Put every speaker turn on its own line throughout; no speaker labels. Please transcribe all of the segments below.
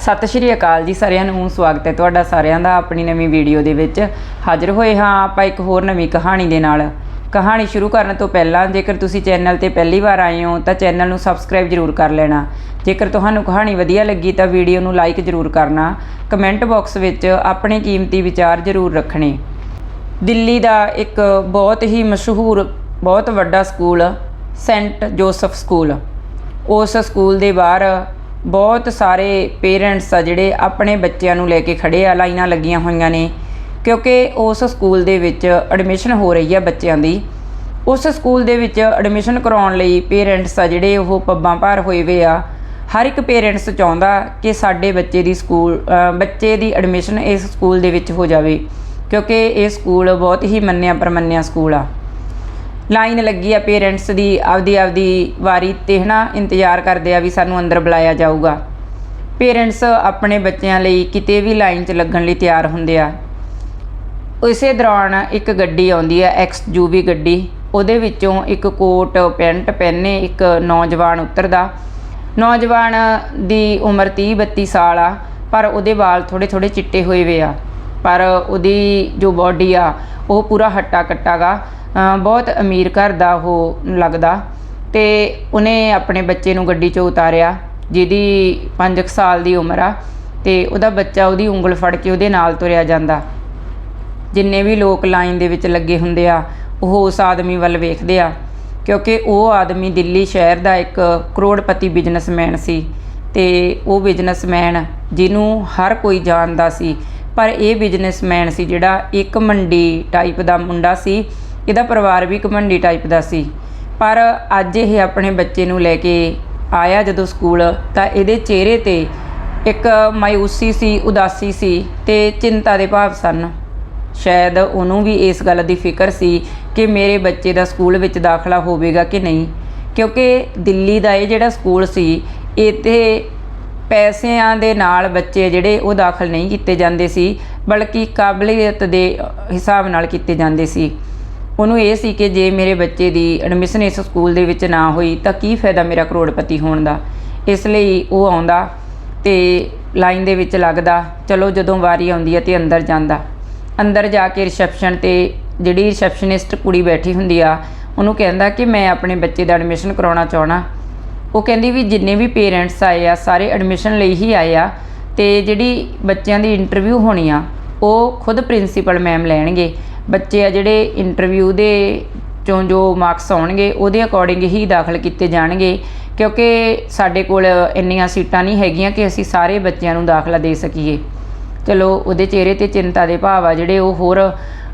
ਸਤਿ ਸ਼੍ਰੀ ਅਕਾਲ ਜੀ ਸਾਰਿਆਂ ਨੂੰ, ਸਵਾਗਤ ਹੈ ਤੁਹਾਡਾ ਸਾਰਿਆਂ ਦਾ ਆਪਣੀ ਨਵੀਂ ਵੀਡੀਓ ਦੇ ਵਿੱਚ। ਹਾਜ਼ਰ ਹੋਏ ਹਾਂ ਆਪਾਂ ਇੱਕ ਹੋਰ ਨਵੀਂ ਕਹਾਣੀ ਦੇ ਨਾਲ। ਕਹਾਣੀ ਸ਼ੁਰੂ ਕਰਨ ਤੋਂ ਪਹਿਲਾਂ, ਜੇਕਰ ਤੁਸੀਂ ਚੈਨਲ ਤੇ ਪਹਿਲੀ ਵਾਰ ਆਏ ਹੋ, ਤਾਂ ਚੈਨਲ ਨੂੰ ਸਬਸਕ੍ਰਾਈਬ ਜ਼ਰੂਰ ਕਰ ਲੈਣਾ। ਜੇਕਰ ਤੁਹਾਨੂੰ ਕਹਾਣੀ ਵਧੀਆ ਲੱਗੀ, ਤਾਂ ਵੀਡੀਓ ਨੂੰ ਲਾਈਕ ਜ਼ਰੂਰ ਕਰਨਾ। ਕਮੈਂਟ ਬਾਕਸ ਵਿੱਚ ਆਪਣੇ ਕੀਮਤੀ ਵਿਚਾਰ ਜ਼ਰੂਰ ਰੱਖਣੇ। ਦਿੱਲੀ ਦਾ ਇੱਕ ਬਹੁਤ ਹੀ ਮਸ਼ਹੂਰ, ਬਹੁਤ ਵੱਡਾ ਸਕੂਲ, ਸੈਂਟ ਜੋਸਫ ਸਕੂਲ। ਉਸ ਸਕੂਲ ਦੇ ਬਾਹਰ ਬਹੁਤ ਸਾਰੇ ਪੇਰੈਂਟਸ ਆ ਜਿਹੜੇ ਆਪਣੇ ਬੱਚਿਆਂ ਨੂੰ ਲੈ ਕੇ ਖੜੇ ਆ, ਲਾਈਨਾਂ ਲੱਗੀਆਂ ਹੋਈਆਂ ਨੇ, ਕਿਉਂਕਿ ਉਸ ਸਕੂਲ ਦੇ ਵਿੱਚ ਐਡਮਿਸ਼ਨ ਹੋ ਰਹੀ ਆ ਬੱਚਿਆਂ ਦੀ। ਉਸ ਸਕੂਲ ਦੇ ਵਿੱਚ ਐਡਮਿਸ਼ਨ ਕਰਾਉਣ ਲਈ ਪੇਰੈਂਟਸ ਆ ਜਿਹੜੇ ਉਹ ਪੱਬਾਂ ਭਾਰ ਹੋਏ ਵੇ ਆ। ਹਰ ਇੱਕ ਪੇਰੈਂਟਸ ਚਾਹੁੰਦਾ ਕਿ ਸਾਡੇ ਬੱਚੇ ਦੀ ਸਕੂਲ ਬੱਚੇ ਦੀ ਐਡਮਿਸ਼ਨ ਇਸ ਸਕੂਲ ਦੇ ਵਿੱਚ ਹੋ ਜਾਵੇ, ਕਿਉਂਕਿ ਇਹ ਸਕੂਲ ਬਹੁਤ ਹੀ ਮੰਨਿਆ ਪਰਮੰਨਿਆ ਸਕੂਲ ਆ। ਲਾਈਨ ਲੱਗੀ ਆ ਪੇਰੈਂਟਸ ਦੀ, ਆਪਦੀ ਆਪਦੀ ਵਾਰੀ ਤੇ ਹਨਾ ਇੰਤਜ਼ਾਰ ਕਰਦੇ ਆ ਵੀ ਸਾਨੂੰ ਅੰਦਰ ਬੁਲਾਇਆ ਜਾਊਗਾ। ਪੇਰੈਂਟਸ ਆਪਣੇ ਬੱਚਿਆਂ ਲਈ ਕਿਤੇ ਵੀ ਲਾਈਨ 'ਚ ਲੱਗਣ ਲਈ ਤਿਆਰ ਹੁੰਦੇ ਆ। ਉਸੇ ਦੌਰਾਨ ਇੱਕ ਗੱਡੀ ਆਉਂਦੀ ਆ, ਐਕਸ ਯੂਵੀ ਗੱਡੀ। ਉਹਦੇ ਵਿੱਚੋਂ ਇੱਕ ਕੋਟ, ਪੈਂਟ ਪਹਿਨੇ ਇੱਕ ਨੌਜਵਾਨ ਉਤਰਦਾ। ਨੌਜਵਾਨ ਦੀ ਉਮਰ 30 32 ਸਾਲ ਆ, ਪਰ ਉਹਦੇ ਵਾਲ ਥੋੜੇ ਥੋੜੇ ਚਿੱਟੇ ਹੋਏ ਵੇ ਆ। ਪਰ ਉਹਦੀ ਜੋ ਬਾਡੀ ਆ, ਉਹ ਪੂਰਾ ਹੱਟਾ ਕੱਟਾਗਾ ਬਹੁਤ ਅਮੀਰ ਘਰ ਦਾ ਉਹ ਲੱਗਦਾ। ਤੇ ਉਹਨੇ ਆਪਣੇ ਬੱਚੇ ਨੂੰ ਗੱਡੀ 'ਚੋਂ ਉਤਾਰਿਆ, ਜਿਹਦੀ 5 ਸਾਲ ਦੀ ਉਮਰ ਆ। ਤੇ ਉਹਦਾ ਬੱਚਾ ਉਹਦੀ ਉਂਗਲ ਫੜ ਕੇ ਉਹਦੇ ਨਾਲ ਤੁਰਿਆ ਜਾਂਦਾ। ਜਿੰਨੇ ਵੀ ਲੋਕ ਲਾਈਨ ਦੇ ਵਿੱਚ ਲੱਗੇ ਹੁੰਦੇ ਆ, ਉਹ ਉਸ ਆਦਮੀ ਵੱਲ ਵੇਖਦੇ ਆ। ਕਿਉਂਕਿ ਉਹ ਆਦਮੀ ਦਿੱਲੀ ਸ਼ਹਿਰ ਦਾ ਇੱਕ ਕਰੋੜਪਤੀ ਬਿਜ਼ਨਸਮੈਨ ਸੀ। ਤੇ ਉਹ ਬਿਜ਼ਨਸਮੈਨ ਜਿਹਨੂੰ ਹਰ ਕੋਈ ਜਾਣਦਾ ਸੀ। ਪਰ ਇਹ ਬਿਜ਼ਨਸਮੈਨ ਸੀ ਜਿਹੜਾ ਇੱਕ ਮੰਡੀ ਟਾਈਪ ਦਾ ਮੁੰਡਾ ਸੀ, ਇਹਦਾ ਪਰਿਵਾਰ ਵੀ ਇੱਕ ਮੰਡੀ ਟਾਈਪ ਦਾ ਸੀ। ਪਰ ਅੱਜ ਇਹ ਆਪਣੇ ਬੱਚੇ ਨੂੰ ਲੈ ਕੇ ਆਇਆ ਜਦੋਂ ਸਕੂਲ, ਤਾਂ ਇਹਦੇ ਚਿਹਰੇ ਤੇ ਇੱਕ ਮਾਇੂਸੀ ਸੀ, ਉਦਾਸੀ ਸੀ ਤੇ ਚਿੰਤਾ ਦੇ ਭਾਵ ਸਨ। ਸ਼ਾਇਦ ਉਹਨੂੰ ਵੀ ਇਸ ਗੱਲ ਦੀ ਫਿਕਰ ਸੀ ਕਿ ਮੇਰੇ ਬੱਚੇ ਦਾ ਸਕੂਲ ਵਿੱਚ ਦਾਖਲਾ ਹੋਵੇਗਾ ਕਿ ਨਹੀਂ, ਕਿਉਂਕਿ ਦਿੱਲੀ ਦਾ ਇਹ ਜਿਹੜਾ ਸਕੂਲ ਸੀ, ਇੱਥੇ ਪੈਸਿਆਂ ਦੇ ਨਾਲ ਬੱਚੇ ਜਿਹੜੇ ਉਹ ਦਾਖਲ ਨਹੀਂ ਕੀਤੇ ਜਾਂਦੇ ਸੀ, ਬਲਕਿ ਕਾਬਲੀਅਤ ਦੇ ਹਿਸਾਬ ਨਾਲ ਕੀਤੇ ਜਾਂਦੇ ਸੀ। ਉਹਨੂੰ ਇਹ ਸੀ ਕਿ ਜੇ ਮੇਰੇ ਬੱਚੇ ਦੀ ਐਡਮਿਸ਼ਨ ਇਸ ਸਕੂਲ ਦੇ ਵਿੱਚ ਨਾ ਹੋਈ ਤਾਂ ਕੀ ਫਾਇਦਾ ਮੇਰਾ ਕਰੋੜਪਤੀ ਹੋਣ ਦਾ? ਇਸ ਲਈ ਉਹ ਆਉਂਦਾ ਤੇ ਲਾਈਨ ਦੇ ਵਿੱਚ ਲੱਗਦਾ, ਚਲੋ ਜਦੋਂ ਵਾਰੀ ਆਉਂਦੀ ਹੈ ਤੇ ਅੰਦਰ ਜਾਂਦਾ। ਅੰਦਰ ਜਾ ਕੇ ਰਿਸੈਪਸ਼ਨ ਤੇ ਜਿਹੜੀ ਰਿਸੈਪਸ਼ਨਿਸਟ ਕੁੜੀ ਬੈਠੀ ਹੁੰਦੀ ਆ, ਉਹਨੂੰ ਕਹਿੰਦਾ ਕਿ ਮੈਂ ਆਪਣੇ ਬੱਚੇ ਦਾ ਐਡਮਿਸ਼ਨ ਕਰਾਉਣਾ ਚਾਹਣਾ ਉਹ ਕਹਿੰਦੀ ਵੀ ਜਿੰਨੇ ਵੀ ਪੇਰੈਂਟਸ ਆਏ ਆ, ਸਾਰੇ ਐਡਮਿਸ਼ਨ ਲਈ ਹੀ ਆਏ ਆ ਤੇ ਜਿਹੜੀ ਬੱਚਿਆਂ ਦੀ ਇੰਟਰਵਿਊ ਹੋਣੀ ਆ, ਉਹ ਖੁਦ ਪ੍ਰਿੰਸੀਪਲ ਮੈਮ ਲੈਣਗੇ। ਬੱਚੇ ਆ ਜਿਹੜੇ ਇੰਟਰਵਿਊ ਦੇ ਚੋਂ ਜੋ ਮਾਰਕਸ ਆਉਣਗੇ, ਉਹਦੇ ਅਕੋਰਡਿੰਗ ਹੀ ਦਾਖਲ ਕੀਤੇ ਜਾਣਗੇ। ਕਿਉਂਕਿ ਸਾਡੇ ਕੋਲ ਇੰਨੀਆਂ ਸੀਟਾਂ ਨਹੀਂ ਹੈਗੀਆਂ ਕਿ ਅਸੀਂ ਸਾਰੇ ਬੱਚਿਆਂ ਨੂੰ ਦਾਖਲਾ ਦੇ ਸਕੀਏ। ਚਲੋ, ਉਹਦੇ ਚਿਹਰੇ ਤੇ ਚਿੰਤਾ ਦੇ ਭਾਵ ਆ ਜਿਹੜੇ ਉਹ ਹੋਰ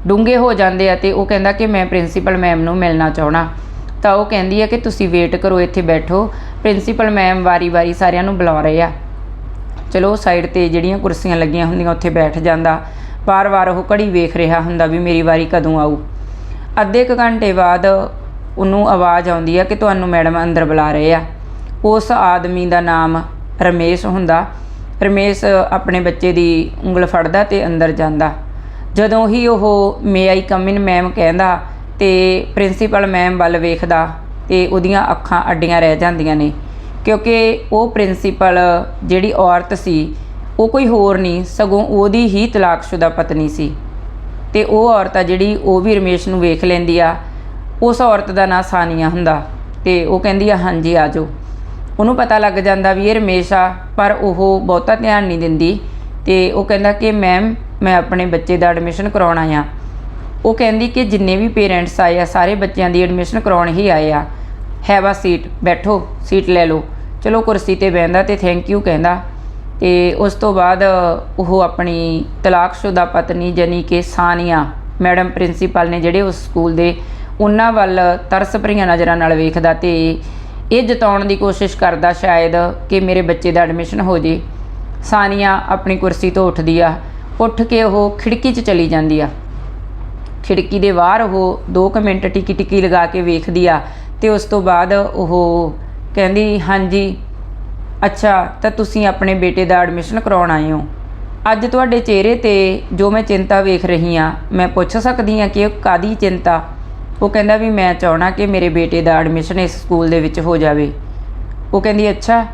ਡੂੰਘੇ ਹੋ ਜਾਂਦੇ ਆ ਤੇ ਉਹ ਕਹਿੰਦਾ ਕਿ ਮੈਂ ਪ੍ਰਿੰਸੀਪਲ ਮੈਮ ਨੂੰ ਮਿਲਣਾ ਚਾਹਣਾ ਤਾਂ ਉਹ ਕਹਿੰਦੀ ਹੈ ਕਿ ਤੁਸੀਂ ਵੇਟ ਕਰੋ, ਇੱਥੇ ਬੈਠੋ। ਪ੍ਰਿੰਸੀਪਲ ਮੈਮ ਵਾਰੀ-ਵਾਰੀ ਸਾਰਿਆਂ ਨੂੰ ਬੁਲਾ ਰਹੇ ਆ। ਚਲੋ ਸਾਈਡ ਤੇ ਜਿਹੜੀਆਂ ਕੁਰਸੀਆਂ ਲੱਗੀਆਂ ਹੁੰਦੀਆਂ, ਉੱਥੇ ਬੈਠ ਜਾਂਦਾ। ਵਾਰ-ਵਾਰ ਉਹ ਘੜੀ ਵੇਖ ਰਿਹਾ ਹੁੰਦਾ ਵੀ ਮੇਰੀ ਵਾਰੀ ਕਦੋਂ ਆਊ। ਅੱਧੇ ਕੁ ਘੰਟੇ ਬਾਅਦ ਉਹਨੂੰ ਆਵਾਜ਼ ਆਉਂਦੀ ਆ ਕਿ ਤੁਹਾਨੂੰ ਮੈਡਮ ਅੰਦਰ ਬੁਲਾ ਰਹੇ ਆ। ਉਸ ਆਦਮੀ ਦਾ ਨਾਮ ਰਮੇਸ਼ ਹੁੰਦਾ। ਰਮੇਸ਼ ਆਪਣੇ ਬੱਚੇ ਦੀ ਉਂਗਲ ਫੜਦਾ ਤੇ ਅੰਦਰ ਜਾਂਦਾ। ਜਦੋਂ ਹੀ ਉਹ ਮੇ ਆਈ ਕਮ ਇਨ ਮੈਮ ਕਹਿੰਦਾ ਤੇ ਪ੍ਰਿੰਸੀਪਲ ਮੈਮ ਵੱਲ ਵੇਖਦਾ ਤੇ ਉਹਦੀਆਂ ਅੱਖਾਂ ਅੱਡੀਆਂ ਰਹਿ ਜਾਂਦੀਆਂ ਨੇ। ਕਿਉਂਕਿ ਉਹ ਪ੍ਰਿੰਸੀਪਲ ਜਿਹੜੀ ਔਰਤ ਸੀ, ਉਹ ਕੋਈ ਹੋਰ ਨਹੀਂ, ਸਗੋਂ ਉਹਦੀ ਹੀ ਤਲਾਕਸ਼ੁਦਾ ਪਤਨੀ ਸੀ। ਤੇ ਉਹ ਔਰਤ ਆ ਜਿਹੜੀ, ਉਹ ਵੀ ਰਮੇਸ਼ ਨੂੰ ਵੇਖ ਲੈਂਦੀ ਆ। ਉਸ ਔਰਤ ਦਾ ਨਾਂ ਸਾਨੀਆ ਹੁੰਦਾ ਤੇ ਉਹ ਕਹਿੰਦੀ ਆ, ਹਾਂਜੀ, ਆ ਜਾਓ। ਉਹਨੂੰ ਪਤਾ ਲੱਗ ਜਾਂਦਾ ਵੀ ਇਹ ਰਮੇਸ਼ ਆ, ਪਰ ਉਹ ਬਹੁਤਾ ਧਿਆਨ ਨਹੀਂ ਦਿੰਦੀ ਤੇ ਉਹ ਕਹਿੰਦਾ ਕਿ, ਮੈਮ, ਮੈਂ ਆਪਣੇ ਬੱਚੇ ਦਾ ਐਡਮਿਸ਼ਨ ਕਰਾਉਣਾ ਆ ਉਹ ਕਹਿੰਦੀ ਕਿ ਜਿੰਨੇ ਵੀ ਪੇਰੈਂਟਸ ਆਏ ਆ, ਸਾਰੇ ਬੱਚਿਆਂ ਦੀ ਐਡਮਿਸ਼ਨ ਕਰਾਉਣ ਹੀ ਆਏ ਆ। ਹੈਵਾ ਸੀਟ, ਬੈਠੋ, ਸੀਟ ਲੈ ਲਓ। ਚਲੋ ਕੁਰਸੀ ਤੇ ਬਹਿੰਦਾ ਤੇ ਥੈਂਕ ਯੂ ਕਹਿੰਦਾ। ਤੇ ਉਸ ਤੋਂ ਬਾਅਦ ਉਹ ਆਪਣੀ ਤਲਾਕਸ਼ੁਦਾ ਪਤਨੀ ਜਾਨੀ ਕਿ ਸਾਨੀਆ, ਮੈਡਮ ਪ੍ਰਿੰਸੀਪਲ ਨੇ ਜਿਹੜੇ ਉਸ ਸਕੂਲ ਦੇ, ਉਹਨਾਂ ਵੱਲ ਤਰਸ ਭਰੀਆਂ ਨਜ਼ਰਾਂ ਨਾਲ ਵੇਖਦਾ ਤੇ ਇਹ ਜਤਾਉਣ ਦੀ ਕੋਸ਼ਿਸ਼ ਕਰਦਾ ਸ਼ਾਇਦ ਕਿ ਮੇਰੇ ਬੱਚੇ ਦਾ ਐਡਮਿਸ਼ਨ ਹੋ ਜੇ। ਸਾਨੀਆ ਆਪਣੀ ਕੁਰਸੀ ਤੋਂ ਉੱਠਦੀ ਆ। ਉੱਠ ਕੇ ਉਹ ਖਿੜਕੀ 'ਚ ਚਲੀ ਜਾਂਦੀ ਆ। ਖਿੜਕੀ ਦੇ ਬਾਹਰ ਉਹ 2 ਮਿੰਟ ਟਿਕੀ ਟਿਕੀ ਲਗਾ ਕੇ ਵੇਖਦੀ ਆ ਤੇ ਉਸ ਤੋਂ ਬਾਅਦ ਉਹ ਕਹਿੰਦੀ, ਹਾਂਜੀ, ਅੱਛਾ, ਤਾਂ ਤੁਸੀਂ ਆਪਣੇ ਬੇਟੇ ਦਾ ਐਡਮਿਸ਼ਨ ਕਰਾਉਣ ਆਏ ਹੋ। ਅੱਜ ਤੁਹਾਡੇ ਚਿਹਰੇ ਤੇ ਜੋ ਮੈਂ ਚਿੰਤਾ ਵੇਖ ਰਹੀ ਆ, ਮੈਂ ਪੁੱਛ ਸਕਦੀ ਆ ਕਿ ਇਹ ਕਾਦੀ ਚਿੰਤਾ? ਉਹ ਕਹਿੰਦਾ ਵੀ ਮੈਂ ਚਾਹਣਾ ਕਿ ਮੇਰੇ ਬੇਟੇ ਦਾ ਐਡਮਿਸ਼ਨ ਇਸ ਸਕੂਲ ਦੇ ਵਿੱਚ ਹੋ ਜਾਵੇ। ਉਹ ਕਹਿੰਦੀ, ਅੱਛਾ।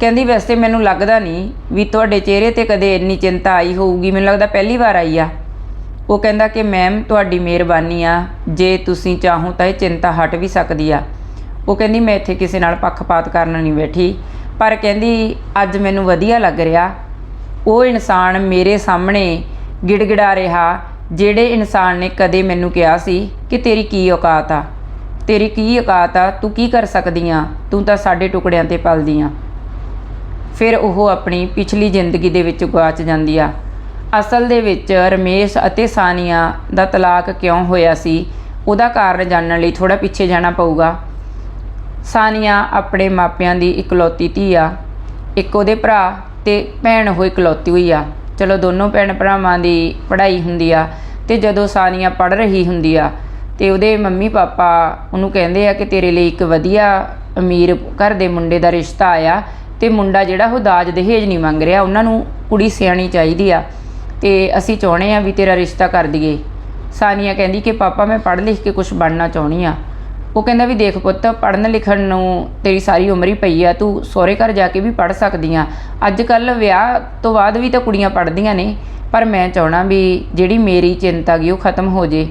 ਕਹਿੰਦੀ, ਵੈਸੇ ਮੈਨੂੰ ਲੱਗਦਾ ਨਹੀਂ ਵੀ ਤੁਹਾਡੇ ਚਿਹਰੇ ਤੇ ਕਦੇ ਇੰਨੀ ਚਿੰਤਾ ਆਈ ਹੋਊਗੀ। ਮੈਨੂੰ ਲੱਗਦਾ ਪਹਿਲੀ ਵਾਰ ਆਈ ਆ। ਉਹ ਕਹਿੰਦਾ ਕਿ ਮੈਮ, ਤੁਹਾਡੀ ਮਿਹਰਬਾਨੀ ਆ। ਜੇ ਤੁਸੀਂ ਚਾਹੋ ਤਾਂ ਇਹ ਚਿੰਤਾ ਹਟ ਵੀ ਸਕਦੀ ਆ। ਉਹ ਕਹਿੰਦੀ, ਮੈਂ ਇੱਥੇ ਕਿਸੇ ਨਾਲ ਪੱਖਪਾਤ ਕਰਨ ਨਹੀਂ ਬੈਠੀ। ਪਰ ਕਹਿੰਦੀ, ਅੱਜ ਮੈਨੂੰ ਵਧੀਆ ਲੱਗ ਰਿਹਾ। ਉਹ ਇਨਸਾਨ ਮੇਰੇ ਸਾਹਮਣੇ ਗਿੜਗਿੜਾ ਰਿਹਾ, ਜਿਹੜੇ ਇਨਸਾਨ ਨੇ ਕਦੇ ਮੈਨੂੰ ਕਿਹਾ ਸੀ ਕਿ ਤੇਰੀ ਕੀ ਔਕਾਤ ਆ। ਤੇਰੀ ਕੀ ਔਕਾਤ ਆ? ਤੂੰ ਕੀ ਕਰ ਸਕਦੀ ਆ? ਤੂੰ ਤਾਂ ਸਾਡੇ ਟੁਕੜਿਆਂ ਤੇ ਪਲਦੀ ਆ। ਫਿਰ ਉਹ ਆਪਣੀ ਪਿਛਲੀ ਜ਼ਿੰਦਗੀ ਦੇ ਵਿੱਚ ਗੁਆਚ ਜਾਂਦੀ ਆ। ਅਸਲ ਦੇ ਵਿੱਚ ਰਮੇਸ਼ ਅਤੇ ਸਾਨੀਆ ਦਾ ਤਲਾਕ ਕਿਉਂ ਹੋਇਆ ਸੀ, ਉਹਦਾ ਕਾਰਨ ਜਾਣਨ ਲਈ ਥੋੜਾ ਪਿੱਛੇ ਜਾਣਾ ਪਊਗਾ। ਸਾਨੀਆ ਆਪਣੇ ਮਾਪਿਆਂ ਦੀ ਇਕਲੌਤੀ ਧੀ ਆ। ਇੱਕ ਉਹਦੇ ਭਰਾ ਤੇ ਭੈਣ ਉਹ ਇਕਲੌਤੀ ਹੋਈ ਆ। ਚਲੋ ਦੋਨੋਂ ਭੈਣ ਭਰਾਵਾਂ ਦੀ ਪੜ੍ਹਾਈ ਹੁੰਦੀ ਆ ਤੇ ਜਦੋਂ ਸਾਨੀਆ ਪੜ੍ਹ ਰਹੀ ਹੁੰਦੀ ਆ ਤੇ ਉਹਦੇ ਮੰਮੀ ਪਾਪਾ ਉਹਨੂੰ ਕਹਿੰਦੇ ਆ ਕਿ ਤੇਰੇ ਲਈ ਇੱਕ ਵਧੀਆ ਅਮੀਰ ਘਰ ਦੇ ਮੁੰਡੇ ਦਾ ਰਿਸ਼ਤਾ ਆਇਆ ਤੇ ਮੁੰਡਾ ਜਿਹੜਾ ਉਹ ਦਾਜ ਦਹੇਜ ਨਹੀਂ ਮੰਗ ਰਿਹਾ, ਉਹਨਾਂ ਨੂੰ ਕੁੜੀ ਸਿਆਣੀ ਚਾਹੀਦੀ ਆ। ਤੇ ਅਸੀਂ ਚਾਹੁੰਦੇ ਆ ਵੀ ਤੇਰਾ ਰਿਸ਼ਤਾ ਕਰ ਦਈਏ। ਸਾਨੀਆ ਕਹਿੰਦੀ ਕਿ, ਪਾਪਾ, ਮੈਂ ਪੜ੍ਹ ਲਿਖ ਕੇ ਕੁਝ ਬਣਨਾ ਚਾਹੁੰਦੀ ਆ ਉਹ ਕਹਿੰਦਾ ਵੀ ਦੇਖ ਪੁੱਤ, ਪੜ੍ਹਨ ਲਿਖਣ ਨੂੰ ਤੇਰੀ ਸਾਰੀ ਉਮਰ ਹੀ ਪਈ ਆ, ਤੂੰ ਸਹੁਰੇ ਘਰ ਜਾ ਕੇ ਵੀ ਪੜ੍ਹ ਸਕਦੀ ਆ। ਅੱਜ ਕੱਲ ਵਿਆਹ ਤੋਂ ਬਾਅਦ ਵੀ ਤਾਂ ਕੁੜੀਆਂ ਪੜ੍ਹਦੀਆਂ ਨੇ, ਪਰ ਮੈਂ ਚਾਹਣਾ ਵੀ ਜਿਹੜੀ ਮੇਰੀ ਚਿੰਤਾ ਗਈ ਉਹ ਖਤਮ ਹੋ ਜੇ।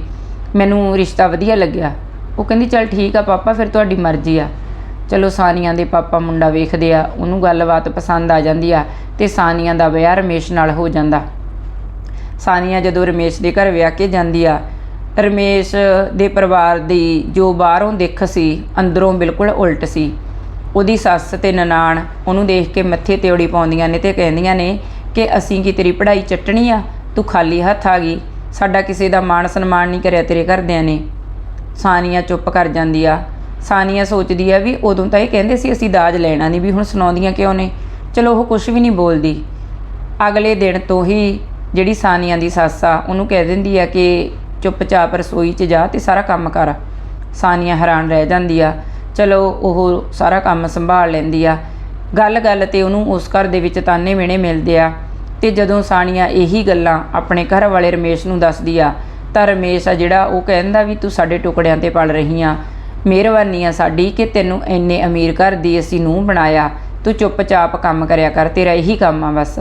ਮੈਨੂੰ ਰਿਸ਼ਤਾ ਵਧੀਆ ਲੱਗਿਆ। ਉਹ ਕਹਿੰਦੀ, ਚਲ ਠੀਕ ਆ ਪਾਪਾ, ਫਿਰ ਤੁਹਾਡੀ ਮਰਜ਼ੀ ਆ। ਚਲੋ, ਸਾਨੀਆਂ ਦੇ ਪਾਪਾ ਮੁੰਡਾ ਵੇਖਦੇ ਆ, ਉਹਨੂੰ ਗੱਲਬਾਤ ਪਸੰਦ ਆ ਜਾਂਦੀ ਆ ਤੇ ਸਾਨੀਆਂ ਦਾ ਵਿਆਹ ਰਮੇਸ਼ ਨਾਲ ਹੋ ਜਾਂਦਾ। ਸਾਨੀਆ ਜਦੋਂ ਰਮੇਸ਼ ਦੇ ਘਰ ਵਿਆਹ ਕੇ ਜਾਂਦੀ ਆ, ਰਮੇਸ਼ ਦੇ ਪਰਿਵਾਰ ਦੀ ਜੋ ਬਾਹਰੋਂ ਦਿੱਖ ਸੀ, ਅੰਦਰੋਂ ਬਿਲਕੁਲ ਉਲਟ ਸੀ। ਉਹਦੀ ਸੱਸ ਤੇ ਨਨਾਣ ਉਹਨੂੰ ਦੇਖ ਕੇ ਮੱਥੇ ਤੇੜੀ ਪਾਉਂਦੀਆਂ ਨੇ ਤੇ ਕਹਿੰਦੀਆਂ ਨੇ ਕਿ ਅਸੀਂ ਕੀ ਤੇਰੀ ਪੜ੍ਹਾਈ ਚੱਟਣੀ ਆ? ਤੂੰ ਖਾਲੀ ਹੱਥ ਆ ਗਈ। ਸਾਡਾ ਕਿਸੇ ਦਾ ਮਾਣ ਸਨਮਾਨ ਨਹੀਂ ਕਰਿਆ ਤੇਰੇ ਘਰਦਿਆਂ ਨੇ। ਸਾਨੀਆ ਚੁੱਪ ਕਰ ਜਾਂਦੀ ਆ। ਸਾਨੀਆ ਸੋਚਦੀ ਆ ਵੀ ਉਦੋਂ ਤਾਂ ਇਹ ਕਹਿੰਦੇ ਸੀ ਅਸੀਂ ਦਾਜ ਲੈਣਾ ਨਹੀਂ ਵੀ ਹੁਣ ਸੁਣਾਉਂਦੀਆਂ ਕਿਉਂ ਨੇ? ਚਲੋ ਉਹ ਕੁਝ ਵੀ ਨਹੀਂ ਬੋਲਦੀ। ਅਗਲੇ ਦਿਨ ਤੋਂ ਹੀ ਜਿਹੜੀ ਸਾਨੀਆਂ ਦੀ ਸੱਸ ਆ, ਉਹਨੂੰ ਕਹਿ ਦਿੰਦੀ ਆ ਕਿ ਚੁੱਪਚਾਪ ਰਸੋਈ 'ਚ ਜਾ ਤੇ ਸਾਰਾ ਕੰਮ ਕਰ। ਸਾਨੀਆ ਹੈਰਾਨ ਰਹਿ ਜਾਂਦੀ ਆ। ਚਲੋ, ਉਹ ਸਾਰਾ ਕੰਮ ਸੰਭਾਲ ਲੈਂਦੀ ਆ। ਗੱਲ-ਗੱਲ ਤੇ ਉਹਨੂੰ ਉਸ ਘਰ ਦੇ ਵਿੱਚ ਤਾਨੇ ਮਿਹਣੇ ਮਿਲਦੇ ਆ। ਤੇ ਜਦੋਂ ਸਾਨੀਆ ਇਹੀ ਗੱਲਾਂ ਆਪਣੇ ਘਰ ਵਾਲੇ ਰਮੇਸ਼ ਨੂੰ ਦੱਸਦੀ ਆ, ਤਾਂ ਰਮੇਸ਼ ਆ ਜਿਹੜਾ ਉਹ ਕਹਿੰਦਾ ਵੀ ਤੂੰ ਸਾਡੇ ਟੁਕੜਿਆਂ ਤੇ ਪਲ ਰਹੀ ਆ। ਮਿਹਰਬਾਨੀ ਆ ਸਾਡੀ ਕਿ ਤੈਨੂੰ ਇੰਨੇ ਅਮੀਰ ਘਰ ਦੀ ਅਸੀਂ ਨੂੰ ਬਣਾਇਆ। ਤੂੰ ਚੁੱਪਚਾਪ ਕੰਮ ਕਰਿਆ ਕਰ, ਤੇਰਾ ਇਹੀ ਕੰਮ ਆ ਬਸ।